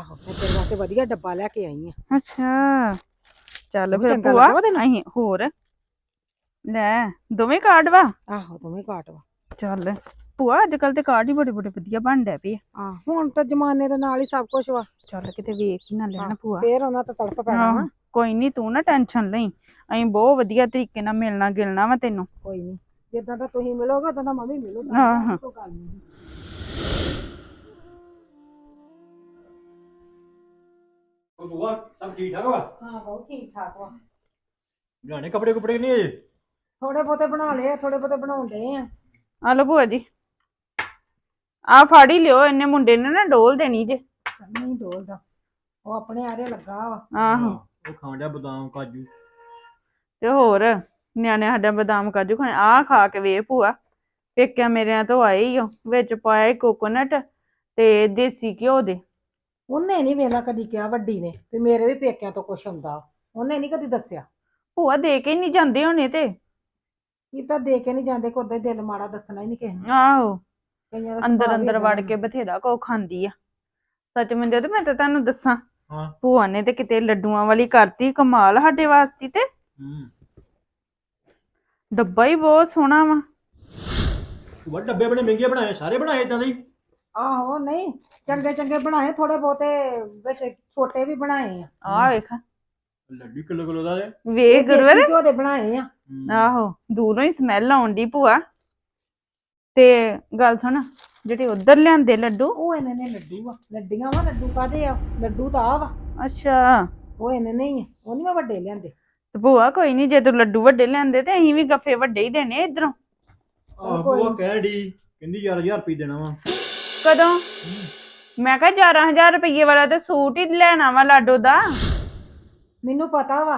ਆਹੋ ਮੈਂ ਤੇਰੇ ਵਾਸਤੇ ਵਧੀਆ ਡੱਬਾ ਲੈ ਕੇ ਆਈ ਆ। ਅੱਛਾ ਚੱਲ ਉਹ ਵੀ ਫਿਰ ਚੰਗਾ ਭੂਆ ਲੱਗਾ ਵਾ ਤੈਨੂੰ? ਅਸੀਂ ਹੋਰ। ਲੈ ਦੋਵੇਂ ਕਾਰਡ ਵਾ? ਆਹੋ ਦੋਵੇਂ ਕਾਟ ਵਾ। ਚੱਲ ਭੂਆ ਅੱਜ ਕੱਲ ਤੇ ਕਾਰਡ ਹੀ ਬੜੇ ਬੜੇ ਵਧੀਆ ਬਣ ਡੈ ਪਏ ਆ। ਆਹ ਹੁਣ ਤਾਂ ਜ਼ਮਾਨੇ ਦੇ ਨਾਲ ਹੀ ਸਭ ਕੁਝ ਵਾ। ਚੱਲ ਕਿਤੇ ਵੇਖ ਹੀ ਨਾ ਲੈਣ ਹਾਂ, ਭੂਆ। ਫੇਰ ਉਹਨਾਂ ਤੋਂ ਤੜਫ ਪੈਣਾ ਵਾ। ਆਹੋ, ਕੋਈ ਨਹੀਂ ਤੂੰ ਨਾ ਟੈਨਸ਼ਨ ਲਈ। ਅਸੀਂ ਬਹੁਤ ਵਧੀਆ ਤਰੀਕੇ ਨਾਲ ਮਿਲਣਾ ਗਿਲਣਾ ਵਾ ਤੈਨੂੰ। ਕੋਈ ਨਹੀਂ ਜਿੱਦਾਂ ਦਾ ਤੁਸੀਂ ਮਿਲੋਗੇ ਉਦਾਂ ਦਾ ਮੰਮੀ ਮਿਲੂ ਆਹੋ। ਕੋਈ ਗੱਲ ਨਹੀਂ ਉਹ ਬੁਆ ਸਭ ਠੀਕ ਠਾਕ ਵਾ ਹਾਂ ਬਹੁਤ ਠੀਕ ਠਾਕ ਵਾ ਬਣਾਣੇ ਕੱਪੜੇ ਕੁਪੜੇ ਨਹੀਂ ਅਜੇ ਥੋੜੇ ਬਹੁਤੇ ਬਣਾ ਲਏ ਆ ਥੋੜੇ ਬਹੁਤੇ ਬਣਾਉਂਦੇ ਆ ਆ ਲਓ ਭੂਆ ਜੀ ਆ ਫਾੜੀ ਲਿਓ ਇਹਨੇ ਮੁੰਡੇ ਨੇ ਨਾ ਡੋਲ ਦੇਣੀ ਜੇ ਚੱਲ ਨਹੀਂ ਡੋਲਦਾ ਉਹ ਆਪਣੇ ਆਰੇ ਲੱਗਾ ਵਾ। ਆਹੋ ਉਹ ਖਾਣ ਡਿਆ ਬਦਾਮ ਕਾਜੂ। ਤੇ ਹੋਰ ਨਿਆਣੇ ਸਾਡਾ ਬਦਾਮ ਕਾਜੂ ਖਾਣੇ। ਆ ਖਾ ਕੇ ਵੇ ਭੂਆ। ਪੇਕਿਆਂ ਮੇਰਿਆਂ ਤੋਂ ਆਏ ਹੀ ਓ। ਵਿੱਚ ਪਾਇਆ ਕੋਕੋਨਟ ਤੇ ਦੇਸੀ ਘਿਓ ਦੇ। ਉਹਨੇ ਨਹੀਂ ਵੇਲਾ ਕਦੀ ਕਿਹਾ ਵੱਡੀ ਨੇ ਵੀ ਮੇਰੇ ਵੀ ਪੇਕਿਆਂ ਤੋਂ ਕੁਛ ਹੁੰਦਾ। ਉਹਨੇ ਨਹੀਂ ਕਦੀ ਦੱਸਿਆ। ਭੂਆ ਦੇ ਕੇ ਨਹੀਂ ਜਾਂਦੇ ਹੋਣੇ ਤੇ। ਕੀ ਤਾਂ ਦੇ ਕੇ ਨਹੀਂ ਜਾਂਦੇ ਕੋਦੇ ਦਿਲ ਮਾੜਾ ਦੱਸਣਾ ਹੀ ਨਹੀਂ ਕਿਸੇ ਨੂੰ। ਆਹੋ। ਕਈਆਂ ਦਾ ਅੰਦਰ ਸੁਭਾਅ ਵੀ ਅੰਦਰ ਏਦਾਂ ਵੜ ਦਾ ਕੇ ਬਥੇਰਾ ਕੋ ਖਾਂਦੀ ਆ। ਸੱਚ ਮੰਜੋ ਤੇ ਮੈਂ ਤਾਂ ਤੁਹਾਨੂੰ ਦੱਸਾਂ ਹਾਂ। ਭੂਆ ਨੇ ਤੇ ਕਿਤੇ ਲੱਡੂਆਂ ਵਾਲੀ ਕਰਤੀ ਕਮਾਲ ਸਾਡੇ ਵਾਸਤੇ ਤੇ। ਹੂੰ। ਡੱਬਾ ਹੀ ਬਹੁਤ ਸੋਹਣਾ ਵਾ। ਉਹ ਡੱਬੇ ਬੜੇ ਮਹਿੰਗੇ ਬਣਾਏ ਸਾਰੇ ਬਣਾਏ ਇਦਾਂ ਦੇ ਹੀ? ਆਹੋ ਨਹੀਂ। ਚੰਗੇ ਚੰਗੇ ਬਣਾਏ ਥੋੜੇ ਬਹੁਤੇ ਵਿੱਚ ਛੋਟੇ ਵੀ ਬਣਾਏ ਆ। ਆ ਵੇਖ। ਲੱਡੂ ਕਿਲੋ ਕਿਲੋ ਦਾ ਦੇ? ਵੇਖ ਗੁਰਵਰ। ਘਿਓ ਦੇ ਬਣਾਏ ਆ। ਆਹੋ ਦੂਰੋਂ ਹੀ ਸਮੈਲ ਆਉਂਦੀ ਭੂਆ। ਤੇ ਗੱਲ ਸੁਣ ਜਿਹੜੇ ਉਧਰ ਲਿਆਂਦੇ ਲੱਡੂ? ਉਹ ਇਹਨੇ ਨੇ ਲੱਡੂ ਆ। ਲੱਡੀਆਂ ਵਾ ਲੱਡੂ ਕਾਦੇ ਆ? ਲੱਡੂ ਤਾਂ ਆ ਵਾ। ਅੱਛਾ। ਉਹ ਇਹਨੇ ਨਹੀਂ ਆ। ਉਹ ਨਹੀਂ ਮੈਂ ਵੱਡੇ ਲਿਆਂਦੇ। ਤੇ ਭੂਆ ਕੋਈ ਨਹੀਂ ਜੇ ਤੂੰ ਲੱਡੂ ਵੱਡੇ ਲਿਆਂਦੇ ਤੇ ਅਸੀਂ ਵੀ ਗੱਫੇ ਵੱਡੇ ਹੀ ਦੇਣੇ ਇਧਰੋਂ। ਆਹ ਉਹ ਕਹਿ ਡੀ ਕਹਿੰਦੀ 11000 ਰੁਪਏ ਦੇਣਾ ਵਾ। ਕਦੋਂ? ਮੈਂ ਕਿਹਾ 11000 ਰੁਪਏ ਵਾਲਾ ਤੇ ਸੂਟ ਹੀ ਲੈਣਾ ਵਾ ਲਾਡੋ ਦਾ। ਮੈਨੂੰ ਪਤਾ ਵਾ।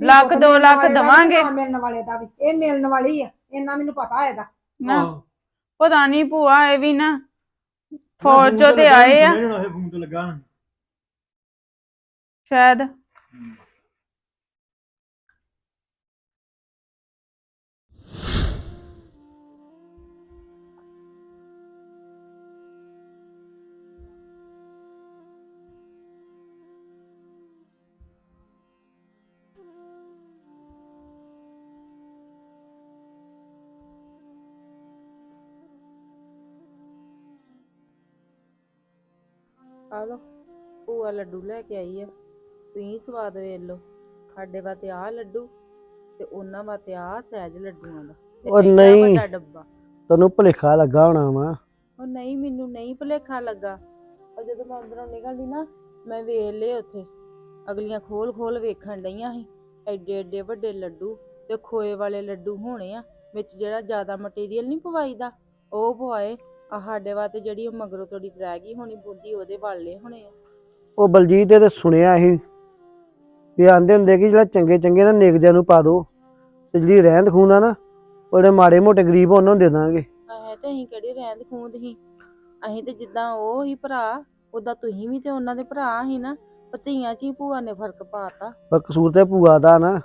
ਵੀ ਲੱਖ, ਪੁੱਤ ਦੋ ਮਿਲਣ ਲੱਖ ਵਾਲੇ ਦਾ ਵੀ ਦੇਵਾਂਗੇ। ਨਾ ਮਿਲਣ ਵਾਲੇ ਦਾ ਵੀ। ਇਹ ਮਿਲਣ ਵਾਲੀ ਆ ਇੰਨਾ ਮੈਨੂੰ ਪਤਾ ਇਹਦਾ। ਨਾ। ਆਹੋ। ਪਤਾ ਨਹੀਂ ਭੂਆ ਇਹ ਵੀ ਨਾ ਫੌਜ ਚੋਂ ਤੇ ਆਏ ਆ। ਇਹ ਫੋਨ ਤੋਂ ਲੱਗਾ। ਸ਼ਾਇਦ। ਆ ਲੋ ਭੂਆ ਲੱਡੂ ਲੈ ਕੇ ਆਈ ਆ। ਤੁਸੀਂ ਸਵਾਦ ਵੇਖ ਲਓ। ਸਾਡੇ ਵਾਸਤੇ ਆ ਲੱਡੂ ਤੇ ਉਹਨਾਂ ਵਾਸਤੇ ਆ ਸਹਿਜ ਲੱਡੂਆਂ ਦਾ। ਤੇ ਉਹ ਨਹੀਂ। ਵੱਡਾ ਡੱਬਾ। ਤੈਨੂੰ ਭੁਲੇਖਾ ਲੱਗਾ ਹੋਣਾ ਵਾ। ਉਹ ਨਹੀਂ ਮੈਨੂੰ ਨਹੀਂ ਭੁਲੇਖਾ ਲੱਗਾ। ਉਹ ਜਦੋਂ ਮੈਂ ਅੰਦਰੋਂ ਨਿਕਲਦੀ ਨਾ ਮੈਂ ਵੇਖ ਲਏ ਉੱਥੇ। ਅਗਲੀਆਂ ਖੋਲ ਖੋਲ ਵੇਖਣ ਡਈਆਂ ਸੀ। ਐਡੇ ਐਡੇ ਵੱਡੇ ਲੱਡੂ ਤੇ ਖੋਏ ਵਾਲੇ ਲੱਡੂ ਹੋਣੇ ਆ ਵਿੱਚ ਜਿਹੜਾ ਜ਼ਿਆਦਾ ਮਟੀਰੀਅਲ ਨਹੀਂ ਪਵਾਈਦਾ ਉਹ ਪਵਾਏ। ਆ ਸਾਡੇ ਵਾਸਤੇ ਜਿਹੜੀ ਉਹ ਮਗਰੋਂ ਤੋੜੀ ਰਹਿ ਗਈ ਹੋਣੀ ਬੁੱਧੀ ਉਹਦੇ ਵਾਲੇ ਹੋਣੇ ਆ। ਉਹ ਬਲਜੀਤ ਦੇ ਤੇ ਸੁਣਿਆ ਸੀ। ਵੀ ਆਂਦੇ ਹੁੰਦੇ ਕਿ ਜਿਹੜਾ ਚੰਗੇ ਚੰਗੇ ਨਾ ਨੇਕ ਜਿਹਾ ਨੂੰ ਪਾ ਦੋ। ਤੇ ਜਿਹੜੀ ਰਹਿੰਦ ਖੂੰਦ ਆ ਨਾ ਉਹਦੇ ਮਾੜੇ ਮੋਟੇ ਗਰੀਬ ਉਹਨਾਂ ਨੂੰ ਦੇ ਦਾਂਗੇ। ਹੈ ਤੇ ਅਸੀਂ ਕਿਹੜੀ ਰਹਿੰਦ ਖੂੰਦ ਸੀ? ਅਸੀਂ ਤੇ ਜਿੱਦਾਂ ਉਹ ਹੀ ਭਰਾ ਉਦਾਂ ਤੁਸੀਂ ਵੀ ਤੇ ਉਹਨਾਂ ਦੇ ਭਰਾ ਸੀ ਨਾ ਭਤੀਆਂ ਚ ਹੀ ਭੂਆ ਨੇ ਫ਼ਰਕ ਪਾਤਾ। ਪਰ ਕਸੂਰ ਤੇ ਭੂਆ ਦਾ ਨਾ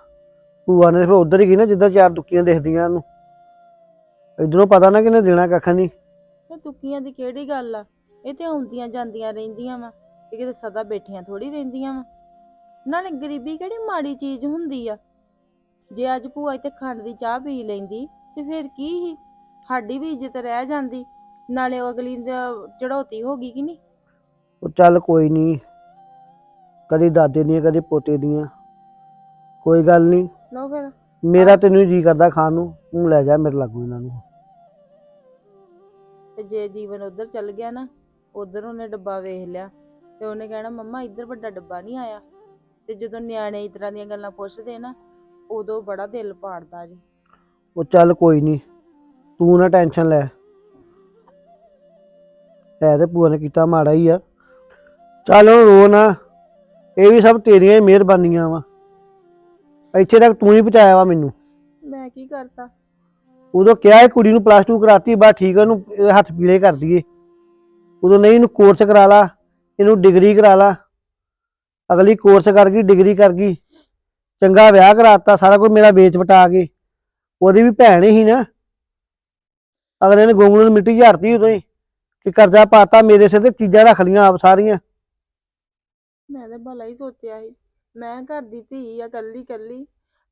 ਭੂਆ ਨੇ ਫਿਰ ਉਧਰ ਹੀ ਗਈ ਨਾ ਜਿੱਦਾਂ ਚਾਰ ਦੁੱਕੀਆਂ ਦਿਖਦੀਆਂ ਉਹਨੂੰ। ਇਧਰੋਂ ਪਤਾ ਨਾ ਕਿਨੇ ਦੇਣਾ ਕੱਖ ਨਹੀਂ। ਤੇ ਦੁੱਕੀਆਂ ਦੀ ਕਿਹੜੀ ਗੱਲ ਆ? ਇਹ ਤੇ ਆਉਂਦੀਆਂ ਜਾਂਦੀਆਂ ਰਹਿੰਦੀਆਂ ਵਾ। ਇਹ ਕਿਤੇ ਸਦਾ ਬੈਠੀਆਂ ਥੋੜੀ ਰਹਿੰਦੀਆਂ ਵਾ। ਨਾਲੇ ਗਰੀਬੀ ਕਿਹੜੀ ਮਾੜੀ ਚੀਜ਼ ਹੁੰਦੀ ਆ? ਜੇ ਅੱਜ ਭੂਆ ਇੱਥੇ ਖੰਡ ਦੀ ਚਾਹ ਪੀ ਲੈਂਦੀ ਤੇ ਫਿਰ ਕੀ ਸੀ ਸਾਡੀ ਵੀ ਇੱਜ਼ਤ ਰਹਿ ਜਾਂਦੀ। ਨਾਲੇ ਉਹ ਅਗਲੀ ਦਾ ਚੜੋਤੀ ਹੋ ਗਈ ਕਿ ਨਹੀਂ? ਉਹ ਚੱਲ ਕੋਈ ਨਹੀਂ ਕਦੀ ਦਾਦੇ ਦੀਆਂ ਕਦੀ ਪੋਤੇ ਦੀਆਂ। ਕੋਈ ਗੱਲ ਨਹੀਂ ਲਓ ਫਿਰ। ਮੇਰਾ ਤੈਨੂੰ ਜੀ ਕਰਦਾ ਖਾਣ ਨੂੰ। ਤੂੰ ਲੈ ਜਾ ਮੇਰੇ ਲਾਗੂ ਇਹਨਾਂ ਨੂੰ। ਤੇ ਜੇ ਜੀਵਨ ਉਧਰ ਚੱਲ ਗਿਆ ਨਾ ਉਧਰ ਉਹਨੇ ਡੱਬਾ ਵੇਖ ਲਿਆ ਤੇ ਉਹਨੇ ਕਹਿਣਾ ਮੰਮਾ ਇੱਧਰ ਵੱਡਾ ਡੱਬਾ ਨਹੀਂ ਆਇਆ। ਤੇ ਜਦੋਂ ਨਿਆਣੇ ਇਸ ਤਰ੍ਹਾਂ ਦੀਆਂ ਗੱਲਾਂ ਪੁੱਛਦੇ ਨਾ ਉਦੋਂ ਬੜਾ ਦਿਲ ਪਾੜਦਾ ਜੀ। ਉਹ ਚੱਲ ਕੋਈ ਨਹੀਂ ਤੂੰ ਨਾ ਟੈਨਸ਼ਨ ਲੈ ਤੇ ਭੂਆ ਨੇ ਕੀਤਾ ਮਾੜਾ ਹੀ ਆ। ਚੱਲ ਹੁਣ ਰੋ ਨਾ ਇਹ ਵੀ ਸਭ ਤੇਰੀਆਂ ਹੀ ਮਿਹਰਬਾਨੀਆਂ ਵਾ। ਇੱਥੇ ਤੱਕ ਤੂੰ ਹੀ ਪਹੁੰਚਾਇਆ ਵਾ ਮੈਨੂੰ। ਮੈਂ ਕੀ ਕਰਤਾ? ਉਦੋਂ ਕਿਹਾ ਇਹ ਕੁੜੀ ਨੂੰ ਪਲੱਸ 2 ਕਰਾਤੀ ਬਾ ਠੀਕ ਆ ਇਹਨੂੰ ਇਹਦੇ ਹੱਥ ਪੀਲੇ ਕਰ ਦਈਏ। ਉਦੋਂ ਨਹੀਂ ਇਹਨੂੰ ਕੋਰਸ ਕਰਾ ਲਾ, ਇਹਨੂੰ ਡਿਗਰੀ ਕਰਾ ਲਾ। ਅਗਲੀ ਕੋਰਸ ਕਰ ਗਈ ਡਿਗਰੀ ਕਰ ਗਈ। ਚੰਗਾ ਵਿਆਹ ਕਰਾਤਾ, ਸਾਰਾ ਕੁਝ ਮੇਰਾ ਵੇਚ ਵਟਾ ਕੇ। ਉਹਦੀ ਵੀ ਭੈਣ ਹੀ ਨਾ। ਅਗਲੇ ਨੇ ਗੋਂਗਲੂ ਨੂੰ ਮਿੱਟੀ ਝਾੜਤੀ ਉਦੋਂ ਹੀ, ਕਿ ਕਰਜ਼ਾ ਪਾਤਾ, ਮੇਰੇ ਸਿਰ ਤੇ ਚੀਜ਼ਾਂ ਰੱਖ ਲੀਆਂ ਆਪ ਸਾਰੀਆਂ। ਮੈਂ ਤਾਂ ਭਲਾ ਹੀ ਸੋਚਿਆ ਸੀ। ਮੈਂ ਘਰ ਦੀ ਧੀ ਆ ਕੱਲੀ ਕੱਲੀ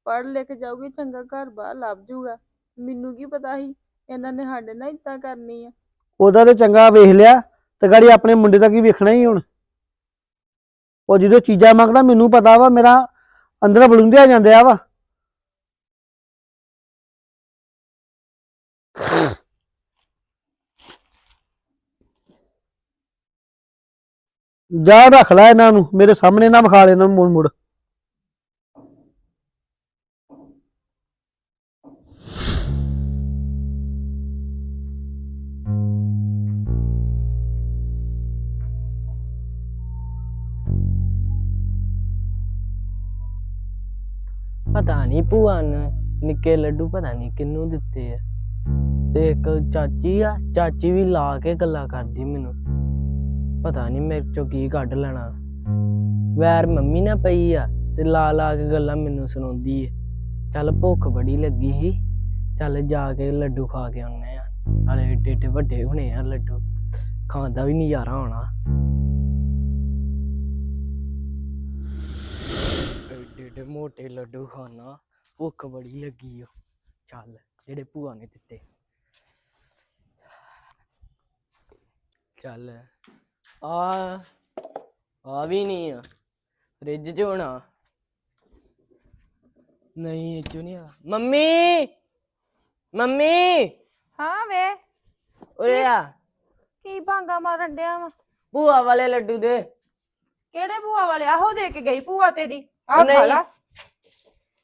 ਪੜ੍ਹ ਲਿਖ ਜਾਊਗੀ, ਚੰਗਾ ਘਰ ਬਾਹਰ ਲੱਭ ਜੂਗਾ। ਮੈਨੂੰ ਕੀ ਪਤਾ ਸੀ, ਇਹਨਾਂ ਨੇ ਸਾਡੇ ਨਾਲ ਇਦਾਂ ਕਰਨੀ ਆ। ਉਹਦਾ ਤੇ ਚੰਗਾ ਵੇਖ ਲਿਆ, ਤੇ ਗਾੜੀ ਆਪਣੇ ਮੁੰਡੇ ਦਾ ਕੀ ਵੇਖਣਾ ਹੀ ਹੁਣ। ਉਹ ਜਦੋਂ ਚੀਜ਼ਾਂ ਮੰਗਦਾ, ਮੈਨੂੰ ਪਤਾ ਵਾ, ਮੇਰਾ ਅੰਦਰ ਬਲੁੰਦਿਆ ਆ ਵਾ। ਜਾ ਰੱਖ ਲੈ ਇਹਨਾਂ ਨੂੰ, ਮੇਰੇ ਸਾਹਮਣੇ ਨਾ ਵਿਖਾ ਲੈ ਇਹਨਾਂ ਨੂੰ ਮੁੜ ਮੁੜ ਪਤਾ ਨਹੀਂ ਭੂਆ ਨੇ, ਨਿੱਕੇ ਲੱਡੂ ਪਤਾ ਨਹੀਂ ਕਿੰਨੂੰ ਦਿੱਤੇ ਆ। ਤੇ ਇੱਕ ਚਾਚੀ ਆ, ਚਾਚੀ ਵੀ ਲਾ ਕੇ ਗੱਲਾਂ ਕਰਦੀ ਮੈਨੂੰ। ਪਤਾ ਨਹੀਂ ਮੇਰੇ ਚੋਂ ਕੀ ਕੱਢ ਲੈਣਾ। ਵੈਰ ਮੰਮੀ ਨਾਲ ਪਈ ਆ ਤੇ ਲਾ ਲਾ ਕੇ ਗੱਲਾਂ ਮੈਨੂੰ ਸੁਣਾਉਂਦੀ ਏ। ਚੱਲ ਭੁੱਖ ਬੜੀ ਲੱਗੀ ਸੀ। ਚੱਲ ਜਾ ਕੇ ਲੱਡੂ ਖਾ ਕੇ ਆਉਨੇ ਆ। ਨਾਲੇ ਏਡੇ ਏਡੇ ਵੱਡੇ ਹੋਣੇ ਆ ਲੱਡੂ। ਖਾਣ ਦਾ ਵੀ ਨਜ਼ਾਰਾ ਆਉਣਾ। ਏਡੇ ਮੋਟੇ ਲੱਡੂ ਖਾਣਾ ਭੁੱਖ ਬੜੀ ਲੱਗੀ ਓ ਚੱਲ ਜਿਹੜੇ ਭੂਆ ਨੇ ਦਿੱਤੇ। ਚੱਲ ਆ ਆ ਵੀ ਨਹੀਂ ਆ। ਫ੍ਰਿਜ 'ਚ ਹੋਣਾ। ਨਹੀਂ ਇਹ 'ਚ ਨਹੀਂ ਆ। ਮੰਮੀ! ਮੰਮੀ! ਹਾਂ ਵੇ। ਉਰੇ ਆ। ਕੀ ਭਾਂਗਾ ਮਾਰਨ ਡਿਆ ਵਾ? ਭੂਆ ਵਾਲੇ ਲੱਡੂ ਦੇ। ਕਿਹੜੇ ਭੂਆ ਵਾਲੇ? ਆਹੋ ਦੇ ਕੇ ਗਈ ਭੂਆ ਤੇਰੀ। ਉਹ ਆਹ ਖਾ ਨਹੀਂ। ਲਾ।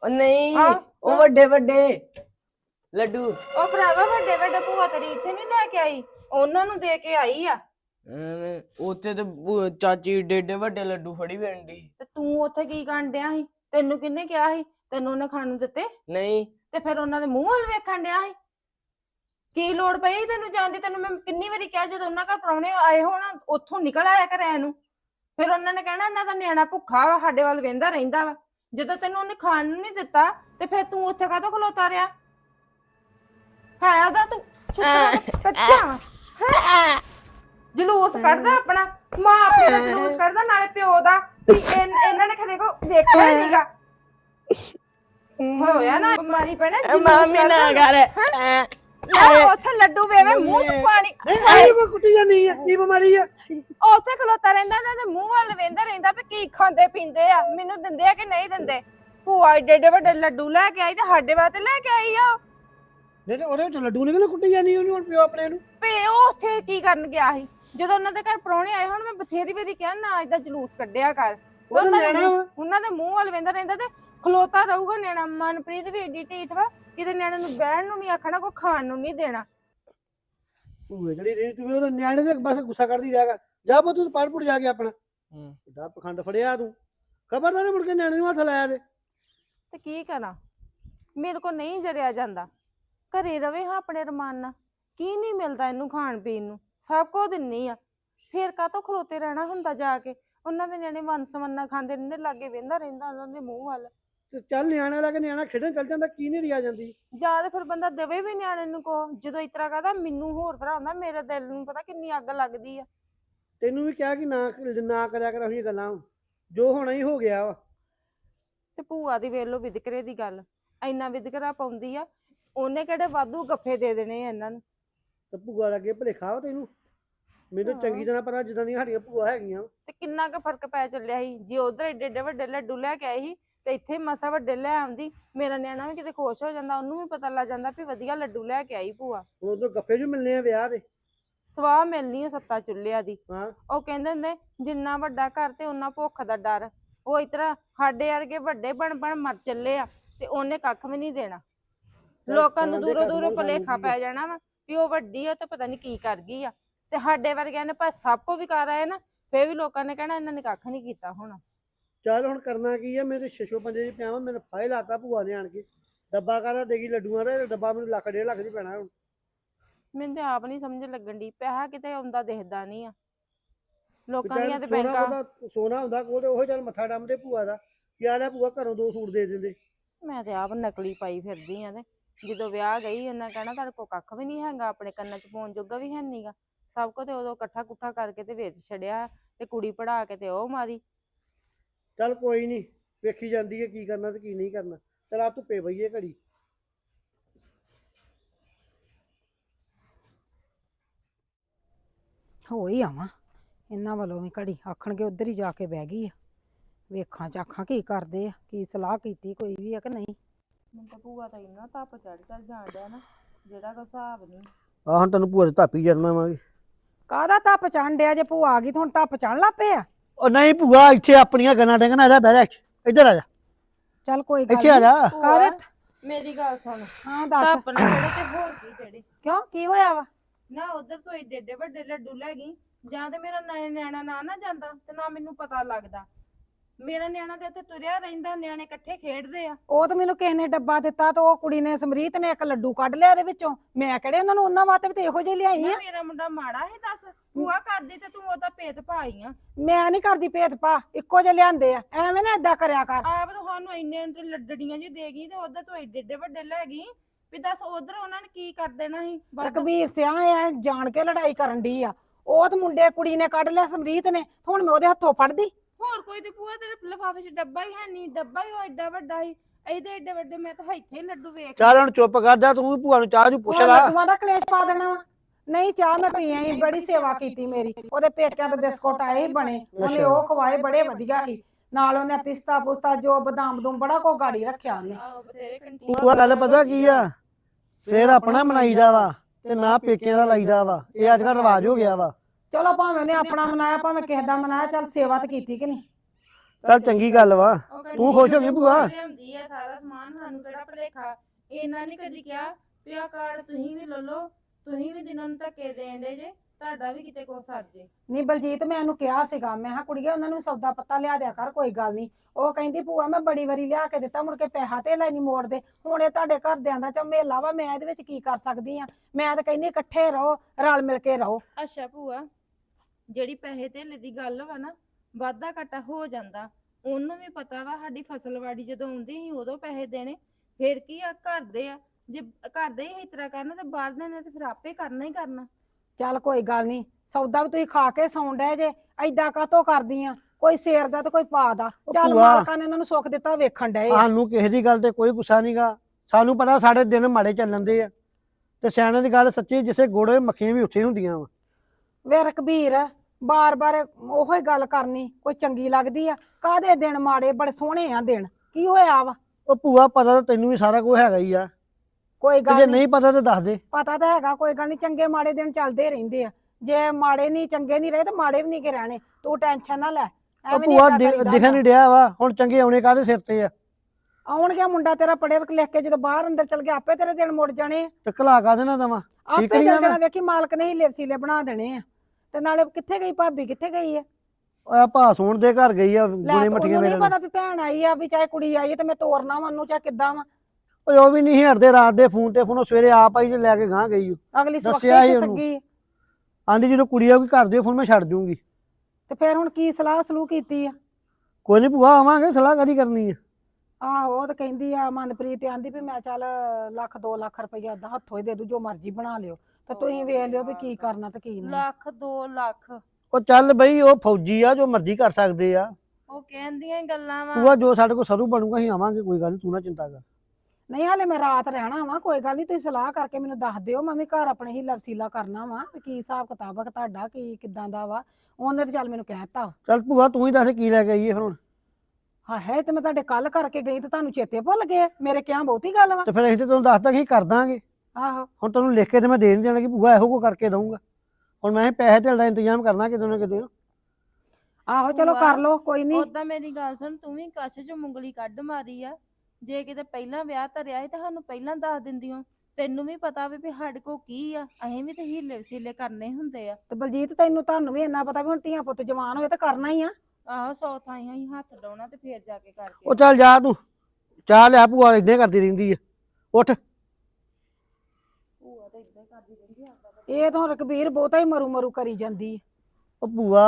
ਉਹ ਨਹੀਂ ਹਾਂ, ਉਹ ਵੱਡੇ ਵੱਡੇ। ਲੱਡੂ। ਉਹ ਭਰਾਵਾ ਵੱਡੇ ਵੱਡੇ ਭੂਆ ਤੇਰੀ ਇੱਥੇ ਨਹੀਂ ਲੈ ਕੇ ਆਈ? ਉਹਨਾਂ ਨੂੰ ਦੇ ਕੇ ਆਈ ਆ। ਐਵੇਂ ਉੱਥੇ ਤੇ ਭੂ- ਚਾਚੀ ਏਡੇ ਵੱਡੇ ਲੱਡੂ ਫੜੀ ਵੰਡੀ ਤੇ ਤੂੰ ਉੱਥੇ ਕੀ ਕਰਨ ਡਿਆ ਸੀ? ਤੈਨੂੰ ਕਿਹਨੇ ਕਿਹਾ ਸੀ? ਤੈਨੂੰ ਉਹਨੇ ਖਾਣ ਨੂੰ ਦਿੱਤੇ? ਨਹੀਂ। ਤੇ ਫਿਰ ਉਹਨਾਂ ਦੇ ਮੂੰਹ ਵੱਲ ਵੇਖਣ ਡਿਆ ਸੀ? ਕੀ ਲੋੜ ਪਈ ਤੈਨੂੰ ਜਾਣਦੀ ਤੈਨੂੰ ਮੈਂ ਕਿੰਨੀ ਵਾਰੀ ਕਿਹਾ ਜਦੋਂ ਉਹਨਾਂ ਘਰ ਪ੍ਰਾਹੁਣੇ ਆਏ ਹੋਣ ਉੱਥੋਂ ਨਿਕਲ ਆਇਆ ਕਰ ਐ ਨੂੰ। ਫਿਰ ਉਹਨਾਂ ਨੇ ਕਹਿਣਾ ਇਹਨਾਂ ਦਾ ਨਿਆਣਾ ਭੁੱਖਾ ਵਾ ਸਾਡੇ ਵੱਲ ਵੇਂਦਾ ਰਹਿੰਦਾ ਵਾ। ਜਦੋਂ ਤੈਨੂੰ ਉਹਨੇ ਖਾਣ ਨੂੰ ਨਹੀਂ ਦਿੱਤਾ ਤੇ ਫਿਰ ਤੂੰ ਉੱਥੇ ਕਾਹਤੋਂ ਖਲੋਤਾ ਰਿਹਾ? ਹੈ ਉਹਦਾ ਤੂੰ ਹੈਂ? ਜਲੂਸ ਕੱਢਦਾ ਆਪਣਾ ਮਾਂ ਆਪਣੇ ਦਾ ਜਲੂਸ ਕੱਢਦਾ ਨਾਲੇ ਪਿਓ ਦਾ। ਵੀ ਇਨ- ਇਹਨਾਂ ਨੇ ਕਦੇ ਕੋ ਦੇਖਿਆ ਹੀ ਨਹੀਂਗਾ। ਹੋਇਆ ਨਾ ਬਿਮਾਰੀ ਪੈਣਾ ਜਲੂਸ ਮਾਮੀ ਨਾ ਕੱਢਦਾ। ਕਰ ਲੈ ਉੱਥੇ ਲੱਡੂ ਵੇਵੇ ਮੂੰਹ ਚ ਪਾਣੀ। ਆਈ ਮੈਂ ਕੁੱਟੀ ਜਾਂਦੀ ਆ? ਕੀ ਬਿਮਾਰੀ ਆ? ਉੱਥੇ ਖਲੋਤਾ ਰਹਿੰਦਾ ਇਹਨਾਂ ਦੇ ਮੂੰਹ ਵੱਲ ਵੇਂਦਾ ਰਹਿੰਦਾ ਵੀ ਕੀ ਖਾਂਦੇ ਪੀਂਦੇ ਆ। ਮੈਨੂੰ ਦਿੰਦੇ ਆ ਕਿ ਨਹੀਂ ਦਿੰਦੇ? ਭੂਆ ਏਡੇ ਏਡੇ ਵੱਡੇ ਲੱਡੂ ਲੈ ਕੇ ਆਈ ਤੇ ਸਾਡੇ ਵਾਸਤੇ ਲੈ ਕੇ ਆਈ ਆ। ਉਹ। ਨਹੀਂ ਤੇ ਉਹਦੇ ਵਿੱਚ ਲੱਡੂ ਨਿਕਲੇ ਕੁੱਟੀ ਜਾਂਦੀ ਉਹਨੂੰ ਹੁਣ ਪਿਓ ਆਪਣੇ ਨੂੰ? ਵੀ ਉਹ ਉੱਥੇ ਕੀ ਕਰਨ ਗਿਆ ਸੀ? ਜਦੋਂ ਉਹਨਾਂ ਦੇ ਘਰ ਪ੍ਰਾਹੁਣੇ ਆਏ ਹੁਣ ਮੈਂ ਬਥੇਰੀ ਵਾਰੀ ਕਿਹਾ ਨਾ ਏਦਾਂ ਜਲੂਸ ਕੱਢਿਆ ਕਰ। ਉਹਨਾਂ ਦੇ ਮੂੰਹ ਵੱਲ ਵੇਂਦਾ ਰਹਿੰਦਾ ਤੇ ਖਲੋਤਾ ਰਹੂਗਾ ਨਿਆਣਾ। ਮਨਪ੍ਰੀਤ ਵੀ ਏਡੀ ਢੀਠ ਵਾ। ਕਿਤੇ ਨਿਆਣੇ ਨੂੰ ਬਹਿਣ ਨੂੰ ਨਹੀਂ ਆਖਣਾ ਕੋਈ ਖਾਣ ਨੂੰ ਨਹੀਂ ਦੇਣਾ। ਉਹ ਜਿਹੜੀ ਰਹੀ ਤੂੰ ਉਹਦਾ ਨਿਆਣੇ ਦੇ ਬਸ ਗੁੱਸਾ ਕਰਦੀ ਰਿਹਾ ਕਰ। ਜਾ ਬੋ ਤੂੰ ਪੁੜ ਜਾ ਕੇ ਆਪਣਾ। ਹੂੰ। ਵੱਡਾ ਪਖੰਡ ਫੜਿਆ ਤੂੰ। ਖਬਰਦਾਰ ਮੁੜ ਕੇ ਨਿਆਣੇ ਨੂੰ ਹੱਥ ਲਾਇਆ ਤੇ। ਤੇ ਕੀ ਕਰਾਂ? ਮੇਰੇ ਕੋ ਨਹੀਂ ਜਰਿਆ ਜਾਂਦਾ। ਘਰੇ ਰਵੇ ਹਾਂ ਆਪਣੇ ਰਮਾਨ ਨਾਲ। ਕੀ ਨਹੀਂ ਮਿਲਦਾ ਇਹਨੂੰ ਖਾਣ ਪੀਣ ਨੂੰ? ਸਭ ਕੁਝ ਦਿੰਨੀ ਆ। ਫੇਰ ਕਾਹਤੋਂ ਖਲੋਤੇ ਰਹਿਣਾ ਹੁੰਦਾ ਜਾ ਕੇ? ਉਹਨਾਂ ਦੇ ਨਿਆਣੇ ਵੰਸਵੰਨਾ ਖਾਂਦੇ ਰਹਿੰਦੇ ਲਾਗੇ ਵੇਂਦਾ ਰਹਿੰਦਾ ਉਹਨਾਂ ਦੇ ਮੂੰਹ ਵੱਲ। ਤੇ ਚੱਲ ਨਿਆਣਾ ਲੈ ਕੇ ਨਿਆਣਾ ਖੇਡਣ ਚੱਲ ਜਾਂਦਾ ਕੀ ਨਹੀਂ ਰਿਆ ਜਾਂਦੀ? ਜਾਂ ਤੇ ਫਿਰ ਬੰਦਾ ਦੇਵੇ ਵੀ ਨਿਆਣੇ ਨੂੰ ਕੋ ਜਦੋਂ ਇਤਰਾ ਕਹਦਾ ਮੈਨੂੰ ਹੋਰ ਤਰ੍ਹਾਂ ਹੁੰਦਾ ਮੇਰੇ ਦਿਲ ਨੂੰ ਪਤਾ ਕਿੰਨੀ ਅੱਗ ਲੱਗਦੀ ਆ। ਤੈਨੂੰ ਵੀ ਕਿਹਾ ਕਿ ਨਾ ਨਾ ਕਰਿਆ ਕਰ ਉਹੀ ਗੱਲਾਂ। ਜੋ ਹੋਣਾ ਹੀ ਹੋ ਗਿਆ ਵਾ। ਤੇ ਭੂਆ ਦੀ ਵੇਖ ਲੋ ਵਿਦਕਰੇ ਦੀ ਗੱਲ। ਇੰਨਾ ਵਿਦਕਰਾ ਪਾਉਂਦੀ ਆ ਉਹਨੇ ਕਿਹੜੇ ਵਾਧੂ ਗੱਫੇ ਦੇ ਦੇਣੇ ਆ ਇਹਨਾਂ ਨੂੰ? ਤੇ ਭੂਆ ਲੱਗੇ ਭਲੇਖਾ ਵਾ ਤੈਨੂੰ? ਮੈਨੂੰ ਚੰਗੀ ਤਰ੍ਹਾਂ ਪਤਾ ਜਿੱਦਾਂ ਦੀਆਂ ਸਾਡੀਆਂ ਭੂਆ ਹੈਗੀਆਂ। ਤੇ ਕਿੰਨਾ ਕੁ ਫ਼ਰਕ ਪੈ ਚੱਲਿਆ ਸੀ। ਜੇ ਉਧਰ ਏਡੇ ਏਡੇ ਵੱਡੇ ਲੱਡੂ ਲੈ ਕੇ ਆਈ ਸੀ ਤੇ ਇੱਥੇ ਮਸਾ ਵੱਡੇ ਲੈ ਆਉਂਦੀ ਮੇਰਾ ਨਿਆਣਾ ਵੀ ਕਿਤੇ ਖੁਸ਼ ਹੋ ਜਾਂਦਾ ਉਹਨੂੰ ਵੀ ਪਤਾ ਲੱਗ ਜਾਂਦਾ ਵੀ ਵਧੀਆ ਲੱਡੂ ਲੈ ਕੇ ਆਈ ਭੂਆ। ਹੁਣ ਉਧਰ ਗੱਫੇ ਜੂ ਮਿਲਨੇ ਆ ਵਿਆਹ ਦੇ? ਸਵਾਹ ਮਿਲਣੀ ਆ ਸੱਤਾ ਚੁੱਲ੍ਹਿਆਂ ਦੀ। ਹਾਂ। ਉਹ ਕਹਿੰਦੇ ਹੁੰਦੇ ਜਿੰਨਾ ਵੱਡਾ ਘਰ ਤੇ ਉਹਨਾਂ ਭੁੱਖ ਦਾ ਡਰ। ਉਹ ਇਸ ਤਰ੍ਹਾਂ ਸਾਡੇ ਵਰਗੇ ਵੱਡੇ ਬਣ ਬਣ ਮਰ ਚੱਲੇ ਆ ਤੇ ਉਹਨੇ ਕੱਖ ਵੀ ਨਹੀਂ ਦੇਣਾ। ਲੋਕਾਂ ਨੂੰ ਦੂਰੋਂ ਦੂਰੋਂ ਭੁਲੇਖਾ ਪੈ ਜਾਣਾ ਵਾ ਵੀ ਉਹ ਵੱਡੀ ਆ ਤੇ ਪਤਾ ਨਹੀਂ ਕੀ ਕਰ ਗਈ ਆ। ਤੇ ਸਾਡੇ ਵਰਗਿਆਂ ਨੇ ਪਰ ਸਭ ਕੋ ਵੀ ਕਰ ਆਏ ਨਾ ਫੇਰ ਵੀ ਲੋਕਾਂ ਨੇ ਕਹਿਣਾ ਇਹਨਾਂ ਨੇ ਕੱਖ ਨਹੀਂ ਕੀਤਾ ਹੁਣ। ਚੱਲ ਹੁਣ ਕਰਨਾ ਕੀ ਆ ਮੇਰੇ ਛਿਛੋ ਪੰਜੇ ਚ ਪਿਆ ਵਾਂ ਮੈਨੂੰ ਫਾਇਲ ਆਤਾ ਭੂਆ ਨੇ ਆਣ ਕੇ। ਡੱਬਾ ਕਾਹਦਾ ਦੇਗੀ ਲੱਡੂਆਂ ਦਾ ਡੱਬਾ ਮੈਨੂੰ ਲੱਖ ਡੇਢ ਲੱਖ ਦੀ ਪੈਣਾ ਹੁਣ। ਮੈਨੂੰ ਤੇ ਆਪ ਨਹੀਂ ਸਮਝ ਲੱਗਣ ਦੀ ਪੈਸਾ ਕਿਤੇ ਆਉਂਦਾ ਦਿਖਦਾ ਨਹੀਂ ਆ। ਲੋਕਾਂ ਦੀਆਂ ਤੇ ਸੋਨਾ ਬੈਂਕਾਂ ਬੰਦਾ ਸੋਨਾ ਹੁੰਦਾ ਕੋਲ ਤੇ ਉਹ ਚੱਲ ਮੱਥਾ ਡੰਮਦੇ ਭੂਆ ਦਾ। ਕੀ ਆ ਲੈ ਭੂਆ ਘਰੋਂ ਦੋ ਸੂਟ ਦੇ ਦਿੰਦੇ। ਮੈਂ ਤੇ ਆਪ ਨਕਲੀ ਪਾਈ ਫਿਰਦੀ ਆ ਤੇ ਜਦੋਂ ਵਿਆਹ ਗਈ ਉਹਨਾਂ ਕਹਿਣਾ ਤੁਹਾਡੇ ਕੋਲ ਕੱਖ ਵੀ ਨਹੀਂ ਹੈਗਾ ਆਪਣੇ ਕੰਨਾਂ 'ਚ ਪਾਉਣ ਜੋਗਾ ਵੀ ਹੈ ਨਹੀਂਗਾ ਸਭ ਕੁਝ ਤੇ ਉਦੋਂ ਇਕੱਠਾ ਕੁੱਠਾ ਕਰਕੇ ਤੇ ਵੇਚ ਛੜਿਆ ਤੇ ਕੁੜੀ ਪੜਾ ਕੇ ਤੇ ਉਹ ਮਾਰੀ। ਚੱਲ ਕੋਈ ਨਹੀਂ ਵੇਖੀ ਜਾਂਦੀ ਹੈ ਕੀ ਕਰਨਾ ਤੇ ਕੀ ਨਹੀਂ ਕਰਨਾ। ਚਲ ਆ ਧੁੱਪੇ ਬਈਏ ਘੜੀ। ਹੋ ਹੀ ਆਵਾਂ। ਇਹਨਾਂ ਵੱਲੋਂ ਵੀ ਘੜੀ ਆਖਣਗੇ ਉਧਰ ਹੀ ਜਾ ਕੇ ਬਹਿ ਗਈ ਆ। ਵੇਖਾਂ ਚਾਖਾਂ ਕੀ ਕਰਦੇ ਆ ਕੀ ਸਲਾਹ ਕੀਤੀ ਕੋਈ ਵੀ ਆ ਕਿ ਨਹੀਂ। ਮੈਨੂੰ ਤਾਂ ਭੂਆ ਤਾਂ ਇੰਨਾ ਤੱਪ ਚੜ ਚੜ ਡਿਆ ਨਾ ਜਿਹੜਾ ਕੋ ਹਿਸਾਬ ਨਹੀਂ। ਆ ਹੁਣ ਤੈਨੂੰ ਭੂਆ ਦੇ ਧਾਪੀ ਜਰਨਾ ਵਾਂਗੇ ਕਾਹਦਾ ਧੱਪ ਚੜ੍ਹਨ ਡਿਆ ਜੇ ਭੂਆ ਆ ਗਈ ਤਾਂ ਹੁਣ ਧੱਪ ਚੜ੍ਹਨ ਲੱਗ ਪਏ ਆ? ਉਹ ਨਹੀਂ ਭੂਆ ਇੱਥੇ ਆਪਣੀਆਂ ਗੰਨਾ ਡੰਗਣਾ ਇਹਦਾ ਬਹਿ ਜਾ ਇੱਥੇ। ਇੱਧਰ ਆ ਜਾ। ਚੱਲ ਕੋਈ ਗੱਲ ਇੱਥੇ ਆ ਨੀ। ਜਾ। ਕਰ ਮੇਰੀ ਗੱਲ ਸੁਣ। ਹਾਂ ਦੱਸ। ਤੱਪ ਨਾ ਤੇ ਹੋਰ ਕੀ ਚੜੇ ਕਿਉਂ? ਕੀ ਹੋਇਆ ਵਾ? ਨਾ ਉਧਰ ਤੋਂ ਏਡੇ ਏਡੇ ਵੱਡੇ ਲੱਡੂ ਲੈ ਗਈ। ਜਾਂ ਤੇ ਮੇਰਾ ਨਿਆ- ਨਿਆਣਾ ਨਾ ਨਾ ਜਾਂਦਾ ਤੇ ਨਾ ਮੈਨੂੰ ਪਤਾ ਲੱਗਦਾ। ਮੇਰਾ ਨਿਆਣਾ ਤੇ ਉੱਥੇ ਤੁਰਿਆ ਰਹਿੰਦਾ ਨਿਆਣੇ ਇਕੱਠੇ ਖੇਡਦੇ ਆ। ਉਹ ਤਾਂ ਮੈਨੂੰ ਕਿਸੇ ਨੇ ਡੱਬਾ ਦਿੱਤਾ ਤੇ ਉਹ ਕੁੜੀ ਨੇ ਸਮਰੀਤ ਨੇ ਇੱਕ ਲੱਡੂ ਕੱਢ ਲਿਆ ਇਹਦੇ ਵਿੱਚੋਂ। ਮੈਂ ਕਿਹੜੇ ਉਹਨਾਂ ਨੂੰ ਉਹਨਾਂ ਵਾਸਤੇ ਵੀ ਤੇ ਇਹੋ ਜਿਹੇ ਲਿਆਈ ਆ? ਮੇਰਾ ਮੁੰਡਾ ਮਾੜਾ ਹੀ ਦੱਸ। ਭੂਆ ਕਰਦੀ ਤੇ ਤੂੰ ਉਹਦਾ ਭੇਤ ਪਾਈ ਆ। ਮੈਂ ਨਹੀਂ ਕਰਦੀ ਭੇਦ ਪਾ ਇੱਕੋ ਜਿਹੇ ਲਿਆਂਦੇ ਆ। ਐਵੇਂ ਨਾ ਏਦਾਂ ਕਰਿਆ ਕਰ। ਆਪ ਤਾਂ ਸਾਨੂੰ ਇੰਨੇ ਇੰਨੇ ਲੱਡੜੀਆਂ ਜੀ ਦੇ ਗਈ ਤੇ ਉਧਰ ਤੋਂ ਏਡੇ ਏਡੇ ਵੱਡੇ ਲੈ ਗਈ। ਵੀ ਦੱਸ ਉਧਰ ਉਹਨਾਂ ਨੇ ਕੀ ਕਰ ਦੇਣਾ ਸੀ? ਵੱਧ- ਰਕਬੀਰ ਸਿਆ ਐ ਜਾਣ ਕੇ ਲੜਾਈ ਕਰਨ ਦੀ ਆ। ਉਹ ਤੇ ਮੁੰਡੇ ਕੁੜੀ ਨੇ ਕੱਢ ਲਿਆ ਸਮਰੀਤ ਨੇ। ਹੁਣ ਮੈਂ ਉਹਦੇ ਹੱਥੋਂ ਫੜਦੀ। ਹੋਰ ਕੋਈ ਤੇ ਭੂਆ ਤੇਰੇ ਲਿਫਾਫੇ 'ਚ ਡੱਬਾ ਹੀ ਹੈ ਨਹੀਂ ਡੱਬਾ ਹੀ ਉਹ ਏਡਾ ਵੱਡਾ ਸੀ ਇਹਦੇ ਏਡੇ ਵੱਡੇ ਮੈਂ ਤਾਂ ਇੱਥੇ ਹੀ ਲੱਡੂ ਵੇਖ ਚੱਲ ਹੁਣ ਚੁੱਪ ਕਰ ਜਾ ਤੂੰ ਵੀ ਭੂਆ ਨੂੰ ਚਾਹ ਜੂ ਪੁੱਛ ਲੈ। ਲੱਡੂਆਂ ਦਾ ਕਲੇਸ਼ ਪਾ ਦੇਣਾ ਵਾ। ਨਹੀਂ ਚਾਹ ਮੈਂ ਪਈ ਆਈ ਬੜੀ ਸੇਵਾ ਕੀਤੀ ਮੇਰੀ। ਉਹਦੇ ਪੇਕਿਆਂ ਤੋਂ ਬਿਸਕੁਟ ਆਏ ਹੀ ਬਣੇ ਉਹਨੇ। ਉਹ ਖਵਾਏ ਬੜੇ ਵਧੀਆ ਸੀ। ਨਾਲ ਉਹਨੇ ਪਿਸਤਾ ਪੁਸਤਾ ਜੋ ਬਦਾਮ ਬਦੂਮ ਬੜਾ ਕੋ ਗਾੜੀ ਰੱਖਿਆ ਉਹਨੇ। ਆਹੋ ਬਥੇਰੇ ਭੂਆ ਗੱਲ ਪਤਾ ਕੀ ਆ? ਸਿਰ ਆਪਣਾ ਮਨਾਈਦਾ ਵਾ ਤੇ ਨਾ ਪੇਕਿਆਂ ਦਾ ਲਾਈਦਾ ਵਾ। ਇਹ ਅੱਜ ਕੱਲ੍ਹ ਰਿਵਾਜ ਹੋ ਗਿਆ ਵਾ। ਚਲੋ ਭਾਵੇਂ ਉਹਨੇ ਆਪਣਾ ਮਨਾਇਆ ਭਾਵੇਂ ਕਿਸੇ ਦਾ ਮਨਾਇਆ ਚੱਲ ਸੇਵਾ ਤੇ ਕੀਤੀ ਕਿ ਨਹੀਂ? ਚੱਲ ਚੰਗੀ ਗੱਲ ਵਾ। ਤੂੰ ਖੁਸ਼ ਹੋ ਗਈ ਭੂਆ? ਲਿਆਉਂਦੀ ਆ ਸਾਰਾ ਸਮਾਨ ਸਾਨੂੰ ਕਿਹੜਾ ਭਲੇਖਾ? ਇਹਨਾਂ ਨੇ ਕਦੀ ਕਿਹਾ ਵੀ ਆਹ ਕਾਰਡ ਤੁਸੀਂ ਵੀ ਲੈ ਲਓ ਤੁਸੀਂ ਵੀ ਦਿਨਾਂ ਨੂੰ ਧੱਕੇ ਦੇਣ ਦੇ ਜੇ ਤੁਹਾਡਾ ਵੀ ਕਿਤੇ ਕੋ ਸਰ ਜੇ। ਨਹੀਂ ਬਲਜੀਤ ਮੈਂ ਉਹਨੂੰ ਕਿਹਾ ਸੀਗਾ ਮੈਂ ਕਿਹਾ ਕੁੜੀਏ ਉਹਨਾਂ ਨੂੰ ਸੌਦਾ ਪੱਤਾ ਲਿਆ ਦਿਆ ਕਰ ਕੋਈ ਗੱਲ ਨਹੀਂ। ਉਹ ਕਹਿੰਦੀ ਭੂਆ ਮੈਂ ਬੜੀ ਵਾਰੀ ਲਿਆ ਕੇ ਦਿੱਤਾ ਮੁੜ ਕੇ ਪੈਸਾ ਤੇ ਲੈ ਨਹੀਂ ਮੋੜਦੇ। ਹੁਣ ਇਹ ਤੁਹਾਡੇ ਘਰਦਿਆਂ ਦਾ ਝਮੇਲਾ ਵਾ ਮੈਂ ਇਹਦੇ ਵਿੱਚ ਕੀ ਕਰ ਸਕਦੀ ਆ? ਮੈਂ ਤਾਂ ਕਹਿੰਦੀ ਇਕੱਠੇ ਰਹੋ ਰਲ ਮਿਲ ਕੇ ਰਹੋ। ਅੱਛਾ ਭੂਆ। ਜਿਹੜੀ ਪੈਸੇ ਧੇਲੇ ਦੀ ਗੱਲ ਵਾ ਨਾ ਵਾਧਾ ਘਾਟਾ ਹੋ ਜਾਂਦਾ। ਉਹਨੂੰ ਵੀ ਪਤਾ ਵਾ ਸਾਡੀ ਫਸਲਵਾੜੀ ਜਦੋਂ ਆਉਂਦੀ ਸੀ ਉਦੋਂ ਪੈਸੇ ਦੇਣੇ। ਫਿਰ ਕੀ ਆ ਘਰ ਦੇ ਆ। ਜੇ ਘਰ ਦੇ ਹੀ ਇਸ ਤਰ੍ਹਾਂ ਕਰਨ ਤੇ ਬਾਹਰ ਦੇ ਨੇ ਤੇ ਫਿਰ ਆਪੇ ਕਰਨਾ ਹੀ ਕਰਨਾ। ਚੱਲ ਕੋਈ ਗੱਲ ਨਹੀਂ ਸੌਦਾ ਵੀ ਤੁਸੀਂ ਖਾ ਕੇ ਸੌਣ ਡਏ ਜੇ ਐਦਾਂ ਕਾਤੋਂ ਕਰਦੀਆਂ ਕੋਈ ਸੇਰ ਦਾ ਤੇ ਕੋਈ ਪਾ ਦਾ। ਉਹ ਚੱਲ ਭੂਆ। ਮਾਲਕਾਂ ਨੇ ਇਹਨਾਂ ਨੂੰ ਸੁੱਖ ਦਿੱਤਾ ਵੇਖਣ ਡਏ ਆ। ਸਾਨੂੰ ਕਿਸੇ ਦੀ ਗੱਲ ਤੇ ਕੋਈ ਗੁੱਸਾ ਨਹੀਂਗਾ ਸਾਨੂੰ ਪਤਾ ਸਾਡੇ ਦਿਨ ਮਾੜੇ ਚੱਲਣ ਦੇ ਆ। ਤੇ ਸਿਆਣਿਆਂ ਦੀ ਗੱਲ ਸੱਚੀ ਜਿਸੇ ਗੋੜੇ ਮੱਖੀਆਂ ਵੀ ਉੱਥੇ ਹੁੰਦੀਆਂ ਵਾ। ਵੇ ਰਕਬੀਰ ਬਾਰ-ਬਾਰ ਉਹੋ ਹੀ ਗੱਲ ਕਰਨੀ ਕੋਈ ਚੰਗੀ ਲੱਗਦੀ ਆ? ਕਾਦੇ ਦਿਨ ਮਾੜੇ ਬੜੇ ਸੋਹਣੇ ਆ ਦਿਨ। ਕੀ ਹੋਇਆ ਵਾ? ਉਹ ਭੂਆ ਪਤਾ ਤਾਂ ਤੈਨੂੰ ਵੀ ਸਾਰਾ ਕੁਝ ਹੈਗਾ ਹੀ ਆ। ਕੋਈ ਤੇ ਗੱਲ ਜੇ ਨਹੀਂ ਨਹੀਂ ਪਤਾ ਤਾਂ ਦੱਸ ਦੇ। ਪਤਾ ਤਾਂ ਹੈਗਾ ਕੋਈ ਗੱਲ ਨਹੀਂ ਚੰਗੇ ਮਾੜੇ ਦਿਨ ਚੱਲਦੇ ਰਹਿੰਦੇ ਆ। ਜੇ ਮਾੜੇ ਨਹੀਂ ਚੰਗੇ ਨਹੀਂ ਰਹੇ ਤਾਂ ਮਾੜੇ ਵੀ ਨਹੀਂ ਕਿ ਰਹਿਣੇ। ਤੂੰ ਟੈਨਸ਼ਨ ਨਾ ਲੈ ਉਹ ਐਵੇਂ ਨੀ ਭੂਆ ਏਦਾਂ ਦਿ- ਕਰੀਦਾ ਦਿਖਣ ਨਹੀਂ ਡਿਆ ਵਾ ਹੁਣ ਚੰਗੇ ਆਉਣੇ ਕਾਦੇ ਸਿਰ ਤੇ ਆ? ਆਉਣ ਗਿਆ ਮੁੰਡਾ ਤੇਰਾ ਪੜ੍ਹਿਆ ਲਿਖ ਕੇ ਜਦੋਂ ਬਾਹਰ ਅੰਦਰ ਚਲ ਗਿਆ ਆਪੇ ਤੇਰੇ ਦਿਨ ਮੁੜ ਜਾਣੇ ਆ। ਤੇ ਘਲਾ ਕਾਦੇ ਨਾ ਦਵਾ? ਆਪੇ ਕਰੀ ਚੱਲ ਜਾਣਾ। ਜਾਣਾ ਵੇਖੀ ਮਾਲਕ ਨੇ ਹੀਲੇ ਵਸੀਲੇ ਬਣਾ ਦੇਣੇ ਆ। ਤੇ ਨਾਲੇ ਕਿੱਥੇ ਗਈ ਭਾਬੀ? ਕਿੱਥੇ ਗਈ ਆ? ਆ ਭਾ ਸੋਣ ਦੇ ਘਰ ਗਈ ਆ ਲੈ ਗੁਣੇ ਤੇ ਮੱਠੀਆਂ ਉਹਨੂੰ ਮੇਰੇ ਨਹੀਂ ਨਾਲ। ਪਤਾ ਵੀ ਭੈਣ ਆਈ ਆ ਵੀ ਚਾਹੇ ਕੁੜੀ ਆਈ ਆ ਤੇ ਮੈਂ ਤੋਰਨਾ ਵਾ ਉਹਨੂੰ ਚਾਹੇ ਕਿੱਦਾਂ ਵਾ। ਓਏ ਉਹ ਵੀ ਨਹੀਂ ਹਟਦੇ ਰਾਤ ਦੇ ਫੋਨ ਤੇ ਫੋਨ ਸਵੇਰੇ ਆਪ ਆਈ ਤੇ ਲੈ ਕੇ ਗਾਂ ਗਈ। ਅਗਲੀ ਦੱਸਿਆ ਸਵਖਤੇ ਹੀ ਉਹਨੂੰ। ਸੱਗੀ। ਆਂਦੀ ਜਦੋਂ ਕੁੜੀ ਆਊਗੀ ਘਰ ਦੇ ਫੋਨ ਮੈਂ ਛੱਡ ਜੂੰਗੀ ਤੇ ਫਿਰ ਹੁਣ ਕੀ ਸਲਾਹ ਸਲੂਹ ਕੀਤੀ ਆ? ਕੋਈ ਨਹੀਂ ਭੂਆ ਆਵਾਂਗੇ ਸਲਾਹ ਕਦੀ ਕਰਨੀ ਆ? ਆਹੋ ਉਹ ਤਾਂ ਕਹਿੰਦੀ ਆ ਮਨਪ੍ਰੀਤ ਆਂਦੀ ਵੀ ਮੈਂ ਚੱਲ ਲੱਖ 2 ਲੱਖ ਰੁਪਈਆ ਏਦਾਂ ਹੱਥੋਂ ਹੀ ਦੇ ਦੂ ਜੋ ਮਰਜ਼ੀ ਬਣਾ ਲਿਓ। ਤੇ ਤੁਸੀਂ ਵੇਖ ਲਿਓ ਵੀ ਕੀ ਕਰਨਾ ਤੇ ਕੀ ਨਹੀਂ। ਲੱਖ 2 ਲੱਖ। ਉਹ ਚੱਲ ਬਈ ਉਹ ਫੌਜੀ ਆ ਜੋ ਮਰਜ਼ੀ ਕਰ ਸਕਦੇ ਆ। ਉਹ ਕਹਿੰਦੀਆਂ ਹੀ ਗੱਲਾਂ ਵਾ। ਭੂਆ ਜੋ ਸਾਡੇ ਕੋਲ ਸਰੂ ਬਣੂਗਾ ਅਸੀਂ ਆਵਾਂਗੇ ਕੋਈ ਗੱਲ ਨੀ ਤੂੰ ਨਾ ਚਿੰਤਾ ਕਰ। ਨਹੀਂ ਹਾਲੇ ਮੈਂ ਰਾਤ ਰਹਿਣਾ ਵਾ ਕੋਈ ਗੱਲ ਨਹੀਂ ਤੁਸੀਂ ਸਲਾਹ ਕਰਕੇ ਮੈਨੂੰ ਦੱਸ ਦਿਓ ਮੈਂ ਵੀ ਘਰ ਆਪਣੇ ਹੀ ਲਵਸੀਲਾ ਕਰਨਾ ਵਾ ਵੀ ਕੀ ਹਿਸਾਬ ਕਿਤਾਬ ਆ ਤੁਹਾਡਾ ਕੀ ਕਿਦਾਂ ਦਾ ਵਾ। ਉਹਨੇ ਤੇ ਚੱਲ ਮੈਨੂੰ ਕਹਿਤਾ। ਚੱਲ ਭੂਆ ਤੂੰ ਹੀ ਦੱਸ ਕੀ ਲੈ ਕੇ ਆਈਏ ਫਿਰ ਹੁਣ। ਹਾਂ ਹੈ ਤੇ ਮੈਂ ਤੁਹਾਡੇ ਕੱਲ ਕਰਕੇ ਗਈ ਤੇ ਤੁਹਾਨੂੰ ਚੇਤੇ ਭੁੱਲ ਗਏ ਮੇਰੇ ਕਿਹਾ ਬਹੁਤੀ ਗੱਲ ਵਾ। ਤੇ ਫਿਰ ਅਸੀਂ ਤੇ ਤੈਨੂੰ ਦੱਸਦਾ ਕਿ ਅਸੀਂ ਕਰ ਦਾਂਗੇ। ਆਹੋ। ਹੁਣ ਤੈਨੂੰ ਲਿਖ ਕੇ ਤੇ ਮੈਂ ਦੇ ਨਹੀਂ ਦੇਣਾ ਕਿ ਭੂਆ ਇਹੋ ਕੋ ਕਰਕੇ ਦਊਂਗਾ। ਹੁਣ ਮੈਂ ਪੈਸੇ ਢਿੱਲ ਦਾ ਇੰਤਜ਼ਾਮ ਕਰਨਾ ਕਿਤੇ ਨਾ ਕਿਤੇ। ਆਹੋ ਚਲੋ ਕਰ ਲਓ ਕੋਈ ਨਹੀਂ। ਉਦਾਂ ਮੇਰੀ ਗੱਲ ਸੁਣ ਤੂੰ ਵੀ ਕੱਛ 'ਚ ਮੁੰਗਲੀ ਕੱਢ ਮਾਰੀ ਆ। ਜੇ ਕਿਤੇ ਪਹਿਲਾਂ ਵਿਆਹ ਧਰਿਆ ਸੀ ਤਾਂ ਸਾਨੂੰ ਪਹਿਲਾਂ ਦੱਸ ਦਿੰਦੀਆਂ ਤੈਨੂੰ ਵੀ ਪਤਾ ਵੀ ਵੀ ਸਾਡੇ ਕੋ ਕੀ ਆ ਅਸੀਂ ਵੀ ਤੇ ਹੀਲੇ ਵਸੀਲੇ ਕਰਨੇ ਹੁੰਦੇ ਆ। ਤੇ ਬਲਜੀਤ ਤੈਨੂੰ ਤੁਹਾਨੂੰ ਵੀ ਇੰਨਾ ਪਤਾ ਵੀ ਹੁਣ ਧੀਆਂ ਪੁੱਤ ਜਵਾਨ ਹੋਏ ਤਾਂ ਕਰਨਾ ਹੀ ਆ। ਆਹੋ ਸੌ ਥਾਈਆਂ ਹੀ ਹੱਥ ਡਾਉਣਾ ਤੇ ਫੇਰ ਜਾ ਕੇ ਕਰਕੇ। ਉਹ ਚੱਲ ਜਾ ਤੂੰ। ਚਾਹ ਲਿਆ ਭੂਆ ਇਦਾਂ ਕਰਦੀ ਰਹਿੰਦੀ ਆ। ਉੱਠ। ਤਾਂ ਇਦਾਂ ਕਰਦੀ ਰਹਿੰਦੀ ਆ। ਇਹ ਤਾਂ ਰਕਬੀਰ ਬਹੁਤਾ ਹੀ ਮਰੂ ਮਰੂ ਕਰੀ ਜਾਂਦੀ ਹੈ ਉਹ ਭੂਆ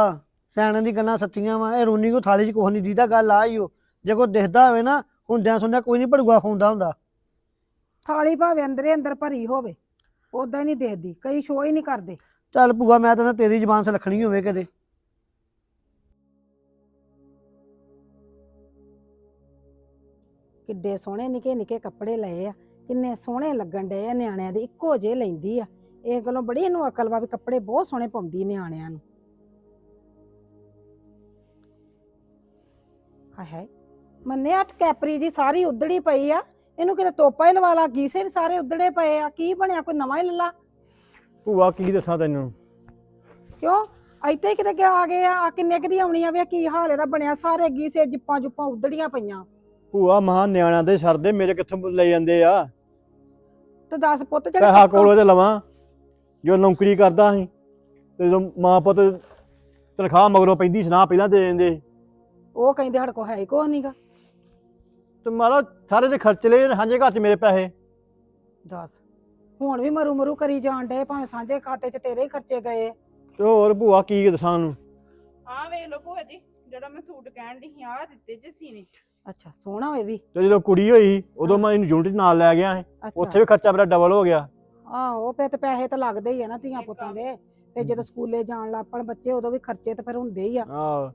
ਸਿਆਣਿਆਂ ਦੀ ਗੱਲਾਂ ਸੱਚੀਆਂ ਵਾ ਇਹ ਰੋਣੀ ਕੋ ਥਾਲੀ 'ਚ ਕੁਛ ਨਹੀਂ ਦੀਦਾ ਗੱਲ ਆ ਹੀ ਉਹ ਜੇ ਕੋਈ ਦਿਖਦਾ ਹੋਵੇ ਨਾ ਹੁੰਦਿਆਂ ਸੁਣਦਿਆਂ ਕੋਈ ਨਹੀਂ ਭੜੂਆ ਖੁੰਦਾ ਹੁੰਦਾ। ਥਾਲੀ ਭਾਵੇਂ ਅੰਦਰੇ ਅੰਦਰ ਭਰੀ ਹੋਵੇ ਉਦਾਂ ਹੀ ਨਹੀਂ ਦੇਖਦੀ ਕਈ ਸ਼ੋਅ ਹੀ ਨਹੀਂ ਕਰਦੇ। ਚੱਲ ਭੂਆ ਮੈਂ ਤਾਂ ਨਾ ਤੇਰੀ ਜ਼ਬਾਨ ਸੁਲੱਖਣੀ ਹੋਵੇ ਕਦੇ ਕਿੱਡੇ ਸੋਹਣੇ ਨਿੱਕੇ ਨਿੱਕੇ ਕੱਪੜੇ ਲਏ ਆ। ਕਿੰਨੇ ਸੋਹਣੇ ਲੱਗਣ ਡਏ ਆ ਨਿਆਣਿਆਂ ਦੇ ਇੱਕੋ ਜਿਹੇ ਲੈਂਦੀ ਆ। ਇਹ ਗੱਲੋਂ ਬੜੀ ਇਹਨੂੰ ਅਕਲ ਵਾ ਵੀ ਕੱਪੜੇ ਬਹੁਤ ਸੋਹਣੇ ਪਾਉਂਦੀ ਨਿਆਣਿਆਂ ਨੂੰ। ਹਾਏ ਹਾਏ ਮੰਨੇ ਆ ਕੈਪਰੀ ਜੀ ਸਾਰੀ ਉਧੜੀ ਪਈ ਆ? ਇਹਨੂੰ ਕਿਤੇ ਤੋਪਾ ਹੀ ਲਵਾ ਲਾ ਗੀਸੇ ਵੀ ਸਾਰੇ ਉਧੜੇ ਪਏ ਆ ਕੀ ਬਣਿਆ ਕੋਈ ਨਵਾਂ ਹੀ ਲੱਲਾ ਭੂਆ ਕੀ ਦੱਸਾਂ ਤੈਨੂੰ? ਕਿਉਂ? ਇੱਥੇ ਹੀ ਕਿਤੇ ਕਿ ਆ ਗਏ ਆ ਆਹ ਕਿੰਨੇ ਕੁ ਦੀ ਆਉਣੀ ਆ ਵੇ ਕੀ ਹਾਲ ਇਹਦਾ ਬਣਿਆ? ਸਾਰੇ ਗੀਸੇ ਜਿੱਪਾਂ ਜੁੱਪਾਂ ਉਧੜੀਆਂ ਪਈਆਂ। ਭੂਆ ਮਹਾ ਨਿਆਣਿਆਂ ਦੇ ਸਰਦੇ ਮੇਰੇ ਕਿੱਥੋਂ ਲੈ ਜਾਂਦੇ ਆ? ਤੇ 10 ਪੁੱਤ ਜਿਹੜੇ ਪੈਸਾ ਕੋਲੋਂ ਤੇ ਲਵਾਂ ਜੋ ਨੌਕਰੀ ਕਰਦਾ ਸੀ ਤੇ ਜਦੋਂ ਮਾਂ ਪੁੱਤ ਤਨਖਾਹ ਮਗਰੋਂ ਪੈਂਦੀ ਸੁਣਾ ਪਹਿਲਾਂ ਦੇ ਦਿੰਦੇ ਉਹ ਕਹਿੰਦੇ ਸਾਡੇ ਕੋਲ ਹੈ ਹੀ ਕੋਈ ਨਹੀਂਗਾ ਤੇ ਮਾਰਾ ਸਾਰੇ ਦੇ ਖਰਚ ਲਏ ਸਾਂਝੇ ਘਰ 'ਚ ਮੇਰੇ ਪੈਸੇ। ਦੱਸ ਹੁਣ ਵੀ ਮਰੂ ਮਰੂ ਕਰੀ ਜਾਣ ਡੇ ਭਾਵੇਂ ਸਾਂਝੇ ਖਾਤੇ 'ਚ ਤੇਰੇ ਹੀ ਖਰਚੇ ਗਏ। ਤੇ ਹੋਰ ਭੂਆ ਕੀ ਦੱਸਾਂ ਨੂੰ ਆਹ ਵੇਖ ਲਓ ਭੂਆ ਜੀ ਜਿਹੜਾ ਮੈਂ ਸੂਟ ਕਹਿਣ ਦੀ ਸੀ ਆਹ ਦਿੱਤੇ ਜੱਸੀ ਨੇ ਅੱਛਾ ਸੋਹਣਾ ਹੋਏ ਵੀ। ਤੇ ਜਦੋਂ ਕੁੜੀ ਹੋਈ ਉਦੋਂ ਮੈਂ ਇਹਨੂੰ ਯੂਨਿਟ ਨਾਲ ਲੈ ਗਿਆ ਸੀ। ਉੱਥੇ ਅੱਛਾ ਵੀ ਖਰਚਾ ਮੇਰਾ ਡਬਲ ਹੋ ਗਿਆ। ਆਹੋ ਫੇ ਤੇ ਪੈਸੇ ਤਾਂ ਲੱਗਦੇ ਹੀ ਆ ਨਾ ਧੀਆਂ ਪੁੱਤਾਂ। ਦੇ। ਤੇ ਜਦੋਂ ਸਕੂਲੇ ਜਾਣ ਲੱਪਣ ਬੱਚੇ ਉਦੋਂ ਵੀ ਖਰਚੇ ਤਾਂ ਫਿਰ ਹੁੰਦੇ ਹੀ ਆ। ਆਹ।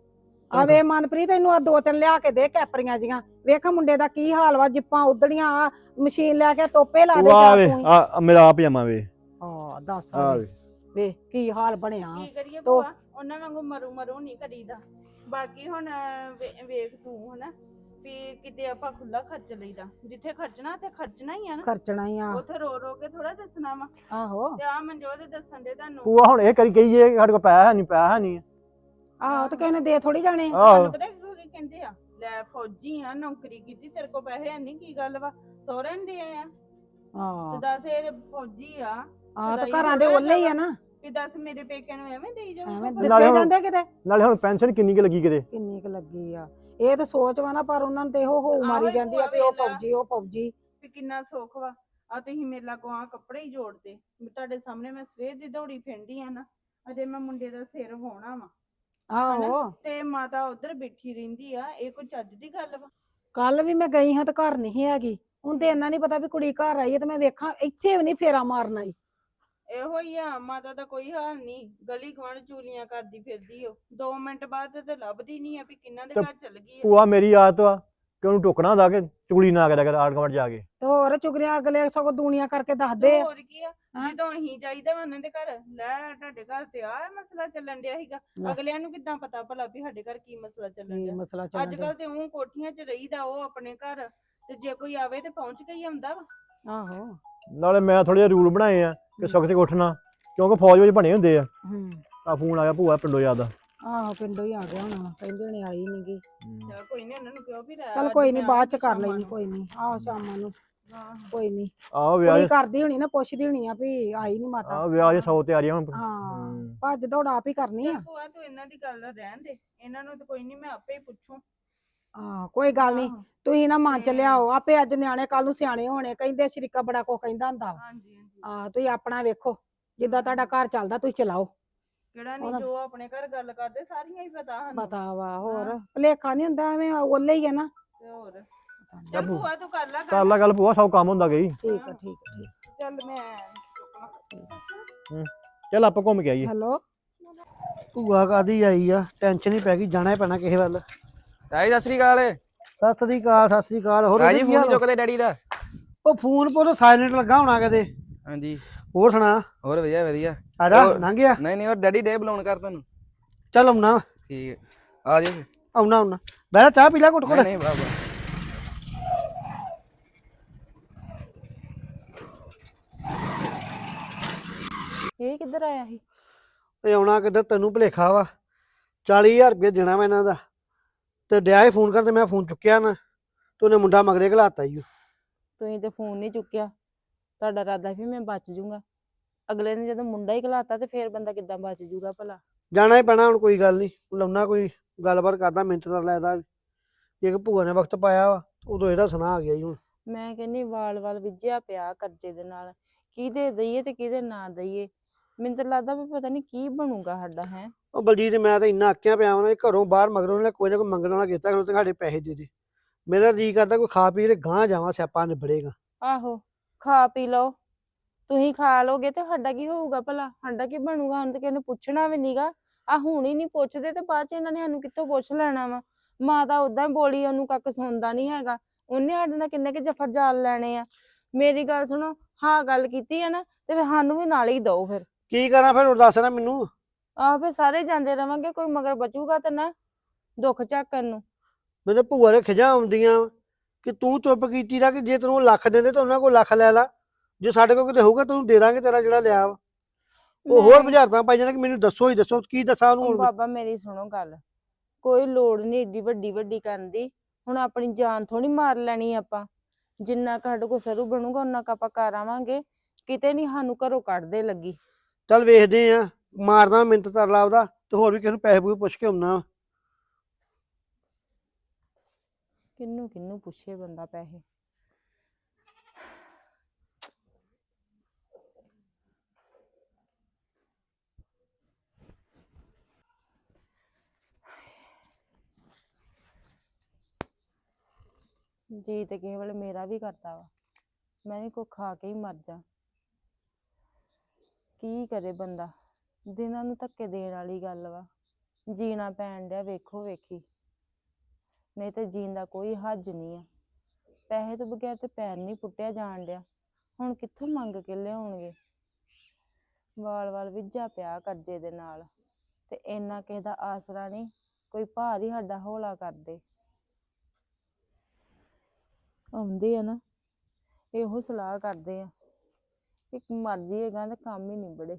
ਆ ਵੇ ਮਨਪ੍ਰੀਤ ਇਹਨੂੰ ਆ ਦੋ ਤਿੰਨ ਲਿਆ ਕੇ ਦੇ ਕੈਪਰੀਆਂ ਜੀਆਂ। ਵੇਖ ਮੁੰਡੇ ਦਾ ਕੀ ਹਾਲ ਵਾ ਜਿੱਪਾਂ ਉਧੜੀਆਂ ਆ ਮਸ਼ੀਨ ਲੈ ਕੇ ਤੋਪੇ ਲਾ ਦੇ ਆ ਜਾ ਵੇ ਤੂੰ ਹੀ। ਆ ਆ ਮੇਰਾ ਆ ਪਜਾਮਾ ਵੇ। ਹਾਂ ਦੱਸ ਆ ਆ ਵੇ। ਵੇ। ਕੀ ਹਾਲ ਬਣਿਆ। ਕੀ ਕਰੀਏ ਤੋ- ਭੂਆ? ਉਹਨਾਂ ਵਾਂਗੂ ਮਰੂ ਮਰੂ ਨਹੀਂ ਕਰੀਦਾ। ਬਾਕੀ ਹੁਣ ਵੇ- ਵੇਖ ਤੂੰ ਹਨਾ? ਵੀ ਕਿਤੇ ਆਪਾਂ ਖੁੱਲਾ ਖਰਚ ਲਈਦਾ। ਜਿੱਥੇ ਖਰਚਣਾ ਤੇ ਖਰਚਣਾ ਹੀ ਆ ਨਾ। ਖਰਚਣਾ ਹੀ ਆ। ਉੱਥੇ ਰੋ ਰੋ ਕੇ ਥੋੜਾ ਦੱਸਣਾ ਵਾ। ਆਹੋ। ਤੇ ਆ ਮਨਜੋਤ ਦੇ ਦੱਸਣ ਦੇ ਤੁਹਾਨੂੰ। ਭੂਆ ਹੁਣ ਇਹ ਕਰੀ ਗਈ ਏ ਸਾਡੇ ਕੋਲ ਪੈਸਾ ਨਹੀਂ ਪੈਸਾ ਨਹੀਂ ਆਹੋ ਤੇ ਕਿਸੇ ਨੇ ਦੇ ਥੋੜੀ ਜਾਣੇ ਆਹੋ। ਤੁਹਾਨੂੰ ਪਤਾ ਕੀ ਕੀ ਕਹਿੰਦੇ ਆ ਲੈ ਫੌਜੀ ਆ ਨੌਕਰੀ ਕੀਤੀ ਤੇਰੇ ਕੋਲ ਪੈਸੇ ਨਹੀਂ ਕੀ ਗੱਲ ਵਾ? ਸਹੁਰੇ ਨੇ ਦੇ ਆ। ਤੇ ਹਾਂ ਦੱਸ ਇਹ ਫੌਜੀ ਆ। ਆ ਤਾਂ ਘਰਾਂ ਦੇ ਓਲੇ ਹੀ ਆ ਨਾ। ਵੀ ਦੱਸ ਮੇਰੇ ਪੇਕਿਆਂ ਨੂੰ ਐਵੇਂ ਦੇਈ ਜਾਊਗਾ ਐਵੇਂ ਕੋਈ? ਦਿੱਤੇ ਨਾਲੇ ਹੁਣ- ਜਾਂਦੇ ਕਿਤੇ? ਨਾਲੇ ਹੁਣ ਪੈਨਸ਼ਨ ਕਿੰਨੀ ਕੁ ਲੱਗੀ ਕਿਤੇ? ਕਿੰਨੀ ਕੁ ਲੱਗੀ ਆ। ਇਹ ਤਾਂ ਸੋਚ ਵਾ ਨਾ ਪਰ ਉਹਨਾਂ ਨੂੰ ਤੇ ਇਹੋ ਹੋ ਮਾਰੀ ਜਾਂਦੀ ਆ ਵੀ ਉਹ। ਫੌਜੀ ਉਹ ਫੌਜੀ ਵੀ ਕਿੰਨਾ ਸੁੱਖ ਵਾ। ਆ ਤੁਸੀਂ ਮੇਲਾ ਕੋ ਆ ਕੱਪੜੇ ਹੀ ਜੋੜਦੇ ਤੁਹਾਡੇ ਸਾਹਮਣੇ ਮੈਂ ਸਵੇਰ ਦੀ ਦੌੜੀ ਫਿਰਦੀ ਆ ਨਾ ਅਜੇ ਮੈਂ ਮੁੰਡੇ ਦਾ ਸਿਰ ਵਾਉਣਾ ਵਾ। ਆਹੋ। ਤੇ ਮਾਤਾ ਉਧਰ ਬੈਠੀ ਰਹਿੰਦੀ ਆ ਇਹ ਕੋਈ ਚੱਜ ਦੀ ਗੱਲ ਵਾ? ਕੱਲ ਵੀ ਮੈਂ ਗਈ ਹਾਂ ਤੇ ਘਰ ਨਹੀਂ ਹੈਗੀ। ਹੁਣ ਤੇ ਇੰਨਾ ਨਹੀਂ ਪਤਾ ਵੀ ਕੁੜੀ ਘਰ ਆਈ ਹੈ ਤੇ ਮੈਂ ਵੇਖਾਂ ਇੱਥੇ ਵੀ ਨਹੀਂ ਫੇਰਾ ਮਾਰਨ ਆਈ। ਇਹੋ ਹੀ ਆ ਮਾਤਾ ਦਾ ਕੋਈ ਹਾਲ ਨਹੀਂ ਗਲੀ ਗਵਣ ਚੂਲੀਆਂ ਕਰਦੀ ਫਿਰਦੀ ਓ। 2 ਮਿੰਟ ਬਾਅਦ ਤੇ ਲੱਭਦੀ ਨਹੀਂ ਆ ਵੀ ਕਿੰਨਾਂ ਦੇ ਤੇ ਘਰ ਚੱਲ ਗਈ ਆ। ਭੂਆ ਮੇਰੀ ਆਦਤ ਵਾ ਕਿ ਉਹਨੂੰ ਟੋਕਣਾ ਹੁੰਦਾ ਕਿ ਚੁਗਲੀ ਨਾ ਕਰਿਆ ਕਰ ਆੜ ਕਮੜ ਜਾ ਕੇ। ਤੇ ਹੋਰ ਚੁਗਲੀਆਂ ਅਗਲੇ ਸਗੋਂ ਦੂਣੀਆਂ ਕਰਕੇ ਦੱਸਦੇ ਆ। ਹੋਰ ਕੀ ਆ ਹੈਂ? ਜਦੋਂ ਅਸੀਂ ਜਾਈਦਾ ਵਾ ਉਹਨਾਂ ਦੇ ਘਰ ਲੈ ਤੁਹਾਡੇ ਘਰ ਤੇ ਆ ਮਸਲਾ ਚੱਲਣ ਡਿਆ ਸੀਗਾ। ਲੈ। ਅਗਲਿਆਂ ਨੂੰ ਕਿੱਦਾਂ ਪਤਾ ਭਲਾ ਵੀ ਸਾਡੇ ਘਰ ਕੀ ਮਸਲਾ ਚੱਲਣ ਕੀ ਡਿਆ। ਮਸਲਾ ਅੱਜ ਚੱਲ ਕੱਲ ਤੇ ਉਹ ਕੋਠੀਆਂ 'ਚ ਰਹੀਦਾ ਉਹ ਆਪਣੇ ਘਰ ਤੇ ਜੇ ਕੋਈ ਆਵੇ ਤੇ ਪਹੁੰਚ ਕੇ ਹੀ ਆਉਂਦਾ ਵਾ। ਆਹੋ। ਨਾਲੇ ਮੈਂ ਥੋੜੇ ਜਿਹਾ ਰੂਲ ਬਣਾਏ ਆ ਕਿ ਸੁੱਖ ਤੇ ਉੱਠਣਾ ਕਿਉਂਕਿ ਫੌਜ ਵਿੱਚ ਬਣੇ ਹੁੰਦੇ ਆ। ਹੂੰ। ਆ ਫੋਨ ਆ ਗਿਆ ਭੂਆ ਪਿੰਡੋਂ ਯਾਦ ਆਹੋ ਪਿੰਡੋਂ ਹੀ ਆ ਗਿਆ ਹੁਣ ਕਹਿੰਦੇ ਨੇ ਆਈ ਨਹੀਂਗੀ ਚਲ ਕੋਈ ਨਹੀਂ ਉਹਨਾਂ ਨੂੰ ਕਿਉਂ ਵੀ ਲੈ ਚਲ ਕੋਈ ਨਹੀਂ ਬਾਅਦ ਚ ਕਰ ਲੈਣੀ। ਕੋਈ ਨਹੀਂ ਆਹੋ ਸ਼ਾਮਾਂ ਨੂੰ। ਕੋਈ ਨਹੀਂ ਆਹ ਵਿਆਹ ਕੁੜੀ ਕਰਦੀ ਹੋਣੀ ਨਾ ਪੁੱਛਦੀ ਹੋਣੀ ਆ ਵੀ ਆਈ ਨਹੀਂ ਮਾਤਾ। ਆ ਵਿਆਹ ਦੀ ਸੌ ਤਿਆਰੀਆਂ ਹੁਣ। ਹਾਂ। ਭੱਜ ਦੌੜ ਆਪ ਹੀ ਕਰਨੀ ਆ। ਭੂਆ ਤੂੰ ਇਹਨਾਂ ਦੀ ਗੱਲ ਰਹਿਣ ਦੇ ਇਹਨਾਂ ਨੂੰ ਤਾਂ ਕੋਈ ਨਹੀਂ ਮੈਂ ਆਪੇ ਹੀ ਪੁੱਛੂ। ਹਾਂ ਕੋਈ ਗੱਲ ਨਹੀਂ ਆਹੋ, ਤੁਸੀਂ ਨਾ ਮਨ ਚ ਤੇ- ਲਿਆਓ ਆਪੇ ਅੱਜ ਨਿਆਣੇ ਕੱਲ ਨੂੰ ਸਿਆਣੇ ਹੋਣੇ ਕਹਿੰਦੇ ਸ਼ਰੀਕਾ ਬੜਾ ਕੋ ਕਹਿੰਦਾ ਹੁੰਦਾ ਵਾ। ਹਾਂਜੀ ਹਾਂਜੀ। ਹਾਂ ਤੁਸੀਂ ਆਪਣਾ ਵੇਖੋ ਜਿੱਦਾਂ ਤੁਹਾਡਾ ਘਰ ਚੱਲਦਾ ਤੁਸੀਂ ਚਲਾਓ। ਕਿਹੜਾ ਨਹੀਂ ਉਹਨਾਂ- ਜੋ ਆਪਣੇ ਘਰ ਗੱਲ ਕਰਦੇ ਸਾਰੀਆਂ ਹੀ ਪਤਾ ਸਾਨੂੰ। ਪਤਾ ਵਾ ਹੋਰ ਹਾਂ। ਭਲੇਖਾ ਨਹੀਂ ਹੁੰਦਾ ਐਵੇਂ ਓਲੇ ਹੀ ਆ ਨਾ। ਤੇ ਹੋਰ। ਚੱਲ ਭੂਆ ਤੂੰ ਕਰ ਲੈ ਕਰ ਲਾ ਗੱਲ ਭੂਆ ਸੌ ਕੰਮ ਹੁੰਦਾ ਗਈ। ਠੀਕ ਆ ਠੀਕ ਆ ਠੀਕ ਚੱਲ ਮੈਂ ਚੁੱਕਣਾ ਚੱਲ ਆਪਾਂ ਘੁੰਮ ਕੇ ਆਈਏ। ਹੈਲੋ। ਭੂਆ ਕਾਦੀ ਆਈ ਆ? ਟੈਨਸ਼ਨ ਹੀ ਪੈ ਗਈ ਜਾਣਾ ਹੀ ਪੈਣਾ ਕਿਸੇ ਵੱਲ। ਤਾਈ ਸਤਿ ਸ੍ਰੀ ਅਕਾਲ। ਸਤਿ ਸ੍ਰੀ ਅਕਾਲ ਸਤਿ ਸ੍ਰੀ ਅਕਾਲ। ਹੋਰ ਰਾਜੀ ਕੀ ਫੋਨ ਚੁੱਕਦੇ ਡੈਡੀ ਦਾ। ਉਹ ਫੋਨ ਪੋ ਤਾਂ ਸਾਇਲੈਂਟ ਲੱਗਾ ਹੋਣਾ ਕਦੇ ਹਾਂਜੀ। ਹੋਰ ਸੁਣਾ? ਹੋਰ ਵਧੀਆ ਵਧੀਆ। ਆ ਜਾ ਲੰਘ ਗਿਆ? ਨਹੀਂ ਨਹੀਂ ਹੋਰ ਡੈਡੀ ਡੇ ਬੁਲਾਉਣ ਕਰ ਤੁਹਾਨੂੰ। ਚੱਲ ਆਉਣਾ ਠੀਕ ਆ ਫਿਰ। ਆਉਣਾ ਆਉਣਾ। ਜਾ ਚਾਹ ਪੀ ਲੈ ਘੁੱਟ ਘੁੱਟ। ਨਹੀਂ ਬਾਬਾ ਇਹ ਕਿੱਧਰ ਆਇਆ ਸੀ? ਇਹ ਆਉਣਾ ਕਿੱਧਰ? ਤੈਨੂੰ ਭੁਲੇਖਾ ਵਾ। 40000 ਰੁਪਏ ਦੇਣਾ ਮੈਂ ਇਹਨਾਂ ਦਾ। ਤੇ ਡਿਆ ਹੀ ਫੋਨ ਕਰ ਤੇ ਮੈਂ ਫੋਨ ਚੁੱਕਿਆ ਨਾ ਤੇ ਉਹਨੇ ਮੁੰਡਾ ਮਗਰੇ ਘਲਾਤਾ ਈ ਓ। ਤੁਸੀਂ ਤੇ ਫੋਨ ਨਹੀਂ ਚੁੱਕਿਆ ਤੁਹਾਡਾ ਇਰਾਦਾ ਵੀ ਮੈਂ ਬਚ ਜੂੰਗਾ। ਅਗਲੇ ਨੇ ਜਦੋਂ ਮੁੰਡਾ ਹੀ ਘਲਾਤਾ ਤੇ ਫੇਰ ਬੰਦਾ ਕਿੱਦਾਂ ਬਚ ਜੂਗਾ ਭਲਾ? ਜਾਣਾ ਹੀ ਪੈਣਾ ਹੁਣ ਕੋਈ ਗੱਲ ਨਹੀਂ ਲਾਉਣਾ ਕੋਈ ਗੱਲਬਾਤ ਕਰਦਾ ਮਿੰਟ ਦਾ ਲੈਦਾ ਜੇ ਕਿ ਭੂਆ ਨੇ ਵਕਤ ਪਾਇਆ ਵਾ ਉਦੋਂ ਇਹਦਾ ਸੁਣਾ ਆ ਗਿਆ ਜੀ ਹੁਣ। ਮੈਂ ਕਹਿੰਨੀ ਵਾਲ ਵਾਲ ਵਿਜਿਆ ਪਿਆ ਕਰਜ਼ੇ ਦੇ ਨਾਲ। ਕਿਹਦੇ ਦਈਏ ਤੇ ਕਿਹਦੇ ਨਾ ਦਈਏ? ਮੈਨੂੰ ਤਾਂ ਲੱਗਦਾ ਵੀ ਪਤਾ ਨਹੀਂ ਕੀ ਬਣੂਗਾ ਸਾਡਾ ਹੈ। ਉਹ ਬਲਜੀਤ ਮੈਂ ਤਾਂ ਇੰਨਾ ਅੱਕਿਆ ਪਿਆ ਵਾਂ ਘਰੋਂ ਬਾਹਰ ਮਗਰੋਂ ਨੇ ਕੋਈ ਨਾ ਕੋਈ ਮੰਗਣ ਵਾਲਾ ਕੀਤਾ ਕਰੋ ਤੇ ਸਾਡੇ ਪੈਸੇ ਦੇ ਦੇ। ਮੇਰਾ ਜੀ ਕਰਦਾ ਕੋਈ ਖਾ ਪੀ ਕੇ ਗਾਂ ਜਾਵਾਂ ਸਿਆਪਾ ਨਿਬੜੇਗਾ। ਆਹੋ ਖਾ ਪੀ ਲਓ। ਤੁਸੀਂ ਖਾ ਲੋਗੇ ਤੇ ਸਾਡਾ ਕੀ ਹੋਊਗਾ ਭਲਾ? ਸਾਡਾ ਕੀ ਬਣੂਗਾ? ਹੁਣ ਤੇ ਕਿਸੇ ਨੂੰ ਪੁੱਛਣਾ ਵੀ ਨਹੀਂਗਾ ਆ ਹੁਣ ਹੀ ਨਹੀਂ ਪੁੱਛਦੇ ਤੇ ਬਾਅਦ ਚ ਇਹਨਾਂ ਨੇ ਸਾਨੂੰ ਕਿੱਥੋਂ ਪੁੱਛ ਲੈਣਾ ਵਾ? ਮਾਂ ਤਾਂ ਉਦਾਂ ਹੀ ਬੋਲੀ ਉਹਨੂੰ ਕੱਖ ਸੁਣਦਾ ਨਹੀਂ ਹੈਗਾ। ਉਹਨੇ ਸਾਡੇ ਨਾਲ ਕਿੰਨੇ ਕਿ ਜਫਰ ਜਾਲ ਲੈਣੇ ਆ। ਮੇਰੀ ਗੱਲ ਸੁਣੋ ਹਾਂ ਗੱਲ ਕੀਤੀ ਆ ਨਾ ਤੇ ਫਿਰ ਸਾਨੂੰ ਵੀ ਨਾਲ ਹੀ ਦਓ ਫਿਰ। ਕੀ ਕਰਾਂ ਫਿਰ ਹੁਣ ਦੱਸ ਨਾ ਮੈਨੂੰ। ਆਹ ਫਿਰ ਸਾਰੇ ਜਾਂਦੇ ਰਵਾਂਗੇ ਕੋਈ ਮਗਰ ਬਚੂਗਾ ਤਾਂ ਨਾ ਦੁੱਖ ਝਾਕਣ ਨੂੰ। ਮੈਨੂੰ ਭੂਆ ਦੇ ਖਿਜਾ ਆਉਂਦੀਆਂ ਕਿ ਤੂੰ ਚੁੱਪ ਕੀਤੀ ਦਾ ਕਿ ਜੇ ਤੈਨੂੰ ਲੱਖ ਦਿੰਦੇ ਤਾਂ ਉਹਨਾਂ ਕੋਲ ਲੱਖ ਲੈ ਲਾ। ਜੇ ਸਾਡੇ ਕੋਲ ਕਿਤੇ ਹੋਊਗਾ ਤੈਨੂੰ ਦੇ ਦਾਂਗੇ ਤੇਰਾ ਜਿਹੜਾ ਲਿਆ ਵਾ। ਉਹ ਹੋਰ ਬੁਝਾਰਤਾਂ ਪਾਈ ਜਾਣਾ ਕਿ ਮੈਨੂੰ ਦੱਸੋ ਹੀ ਦੱਸੋ ਕੀ ਦੱਸਾਂ ਉਹਨੂੰ ਬਾਬਾ ਮੇਰੀ ਸੁਣੋ ਗੱਲ ਕੋਈ ਲੋੜ ਨਹੀਂ ਏਡੀ ਵੱਡੀ ਵੱਡੀ ਕਰਨ ਦੀ। ਹੁਣ ਆਪਣੀ ਜਾਨ ਥੋੜੀ ਮਾਰ ਲੈਣੀ ਆਪਾਂ। ਜਿੰਨਾ ਕੁ ਸਾਡੇ ਕੋਲ ਸਰੂ ਬਣੂਗਾ ਉਹਨਾਂ ਕੁ ਆਪਾਂ ਕਰ ਆਵਾਂਗੇ। ਕਿਤੇ ਨਹੀਂ ਸਾਨੂੰ ਘਰੋਂ ਕੱਢਦੇ ਲੱਗੀ। ਚੱਲ ਵੇਖਦੇ ਆ, ਮਾਰਦਾ ਮਿੰਟ ਤਰਲਾ ਉਹਦਾ ਤੇ ਹੋਰ ਵੀ ਕਿਸੇ ਨੂੰ ਪੈਸੇ ਪੂਸੇ ਪੁੱਛ ਕੇ ਆਉਣਾ ਕਿੰਨੂੰ ਕਿੰਨੂੰ ਪੁੱਛੇ ਬੰਦਾ ਪੈਸੇ? ਜੀ ਤੇ ਕਿਸੇ ਵੇਲੇ ਮੇਰਾ ਵੀ ਕਰਦਾ ਵਾ। ਮੈਂ ਵੀ ਕੋ ਖਾ ਕੇ ਹੀ ਮਰ ਜਾ। ਕੀ ਕਰੇ ਬੰਦਾ? ਦਿਨਾਂ ਨੂੰ ਧੱਕੇ ਦੇਣ ਵਾਲੀ ਗੱਲ ਵਾ। ਜੀਣਾ ਪੈਣ ਡਿਆ, ਵੇਖੋ, ਵੇਖੀ। ਨਹੀਂ ਤੇ ਜੀਣ ਦਾ ਕੋਈ ਹੱਜ ਨਹੀਂ ਆ। ਪੈਸੇ ਤੋਂ ਬਗੈਰ ਤੇ ਪੈਰ ਨਹੀਂ ਪੁੱਟਿਆ ਜਾਣ ਡਿਆ। ਹੁਣ ਕਿੱਥੋਂ ਮੰਗ ਕੇ ਲਿਆਉਣਗੇ? ਵਾਲ ਵਾਲ ਵਿੱਝਾ ਪਿਆ ਕਰਜ਼ੇ ਦੇ ਨਾਲ। ਤੇ ਇੰਨਾ ਕਿਸੇ ਦਾ ਆਸਰਾ ਨਹੀਂ ਕੋਈ ਭਾਰ ਹੀ ਸਾਡਾ ਹੌਲਾ ਕਰਦੇ। ਆਉਂਦੇ ਆ ਨਾ, ਇਹੋ ਸਲਾਹ ਕਰਦੇ ਆ। ਇੱਕ ਮਰਜ਼ੀ ਹੈਗਾ ਤੇ ਕੰਮ ਹੀ ਨਿਬੜੇ।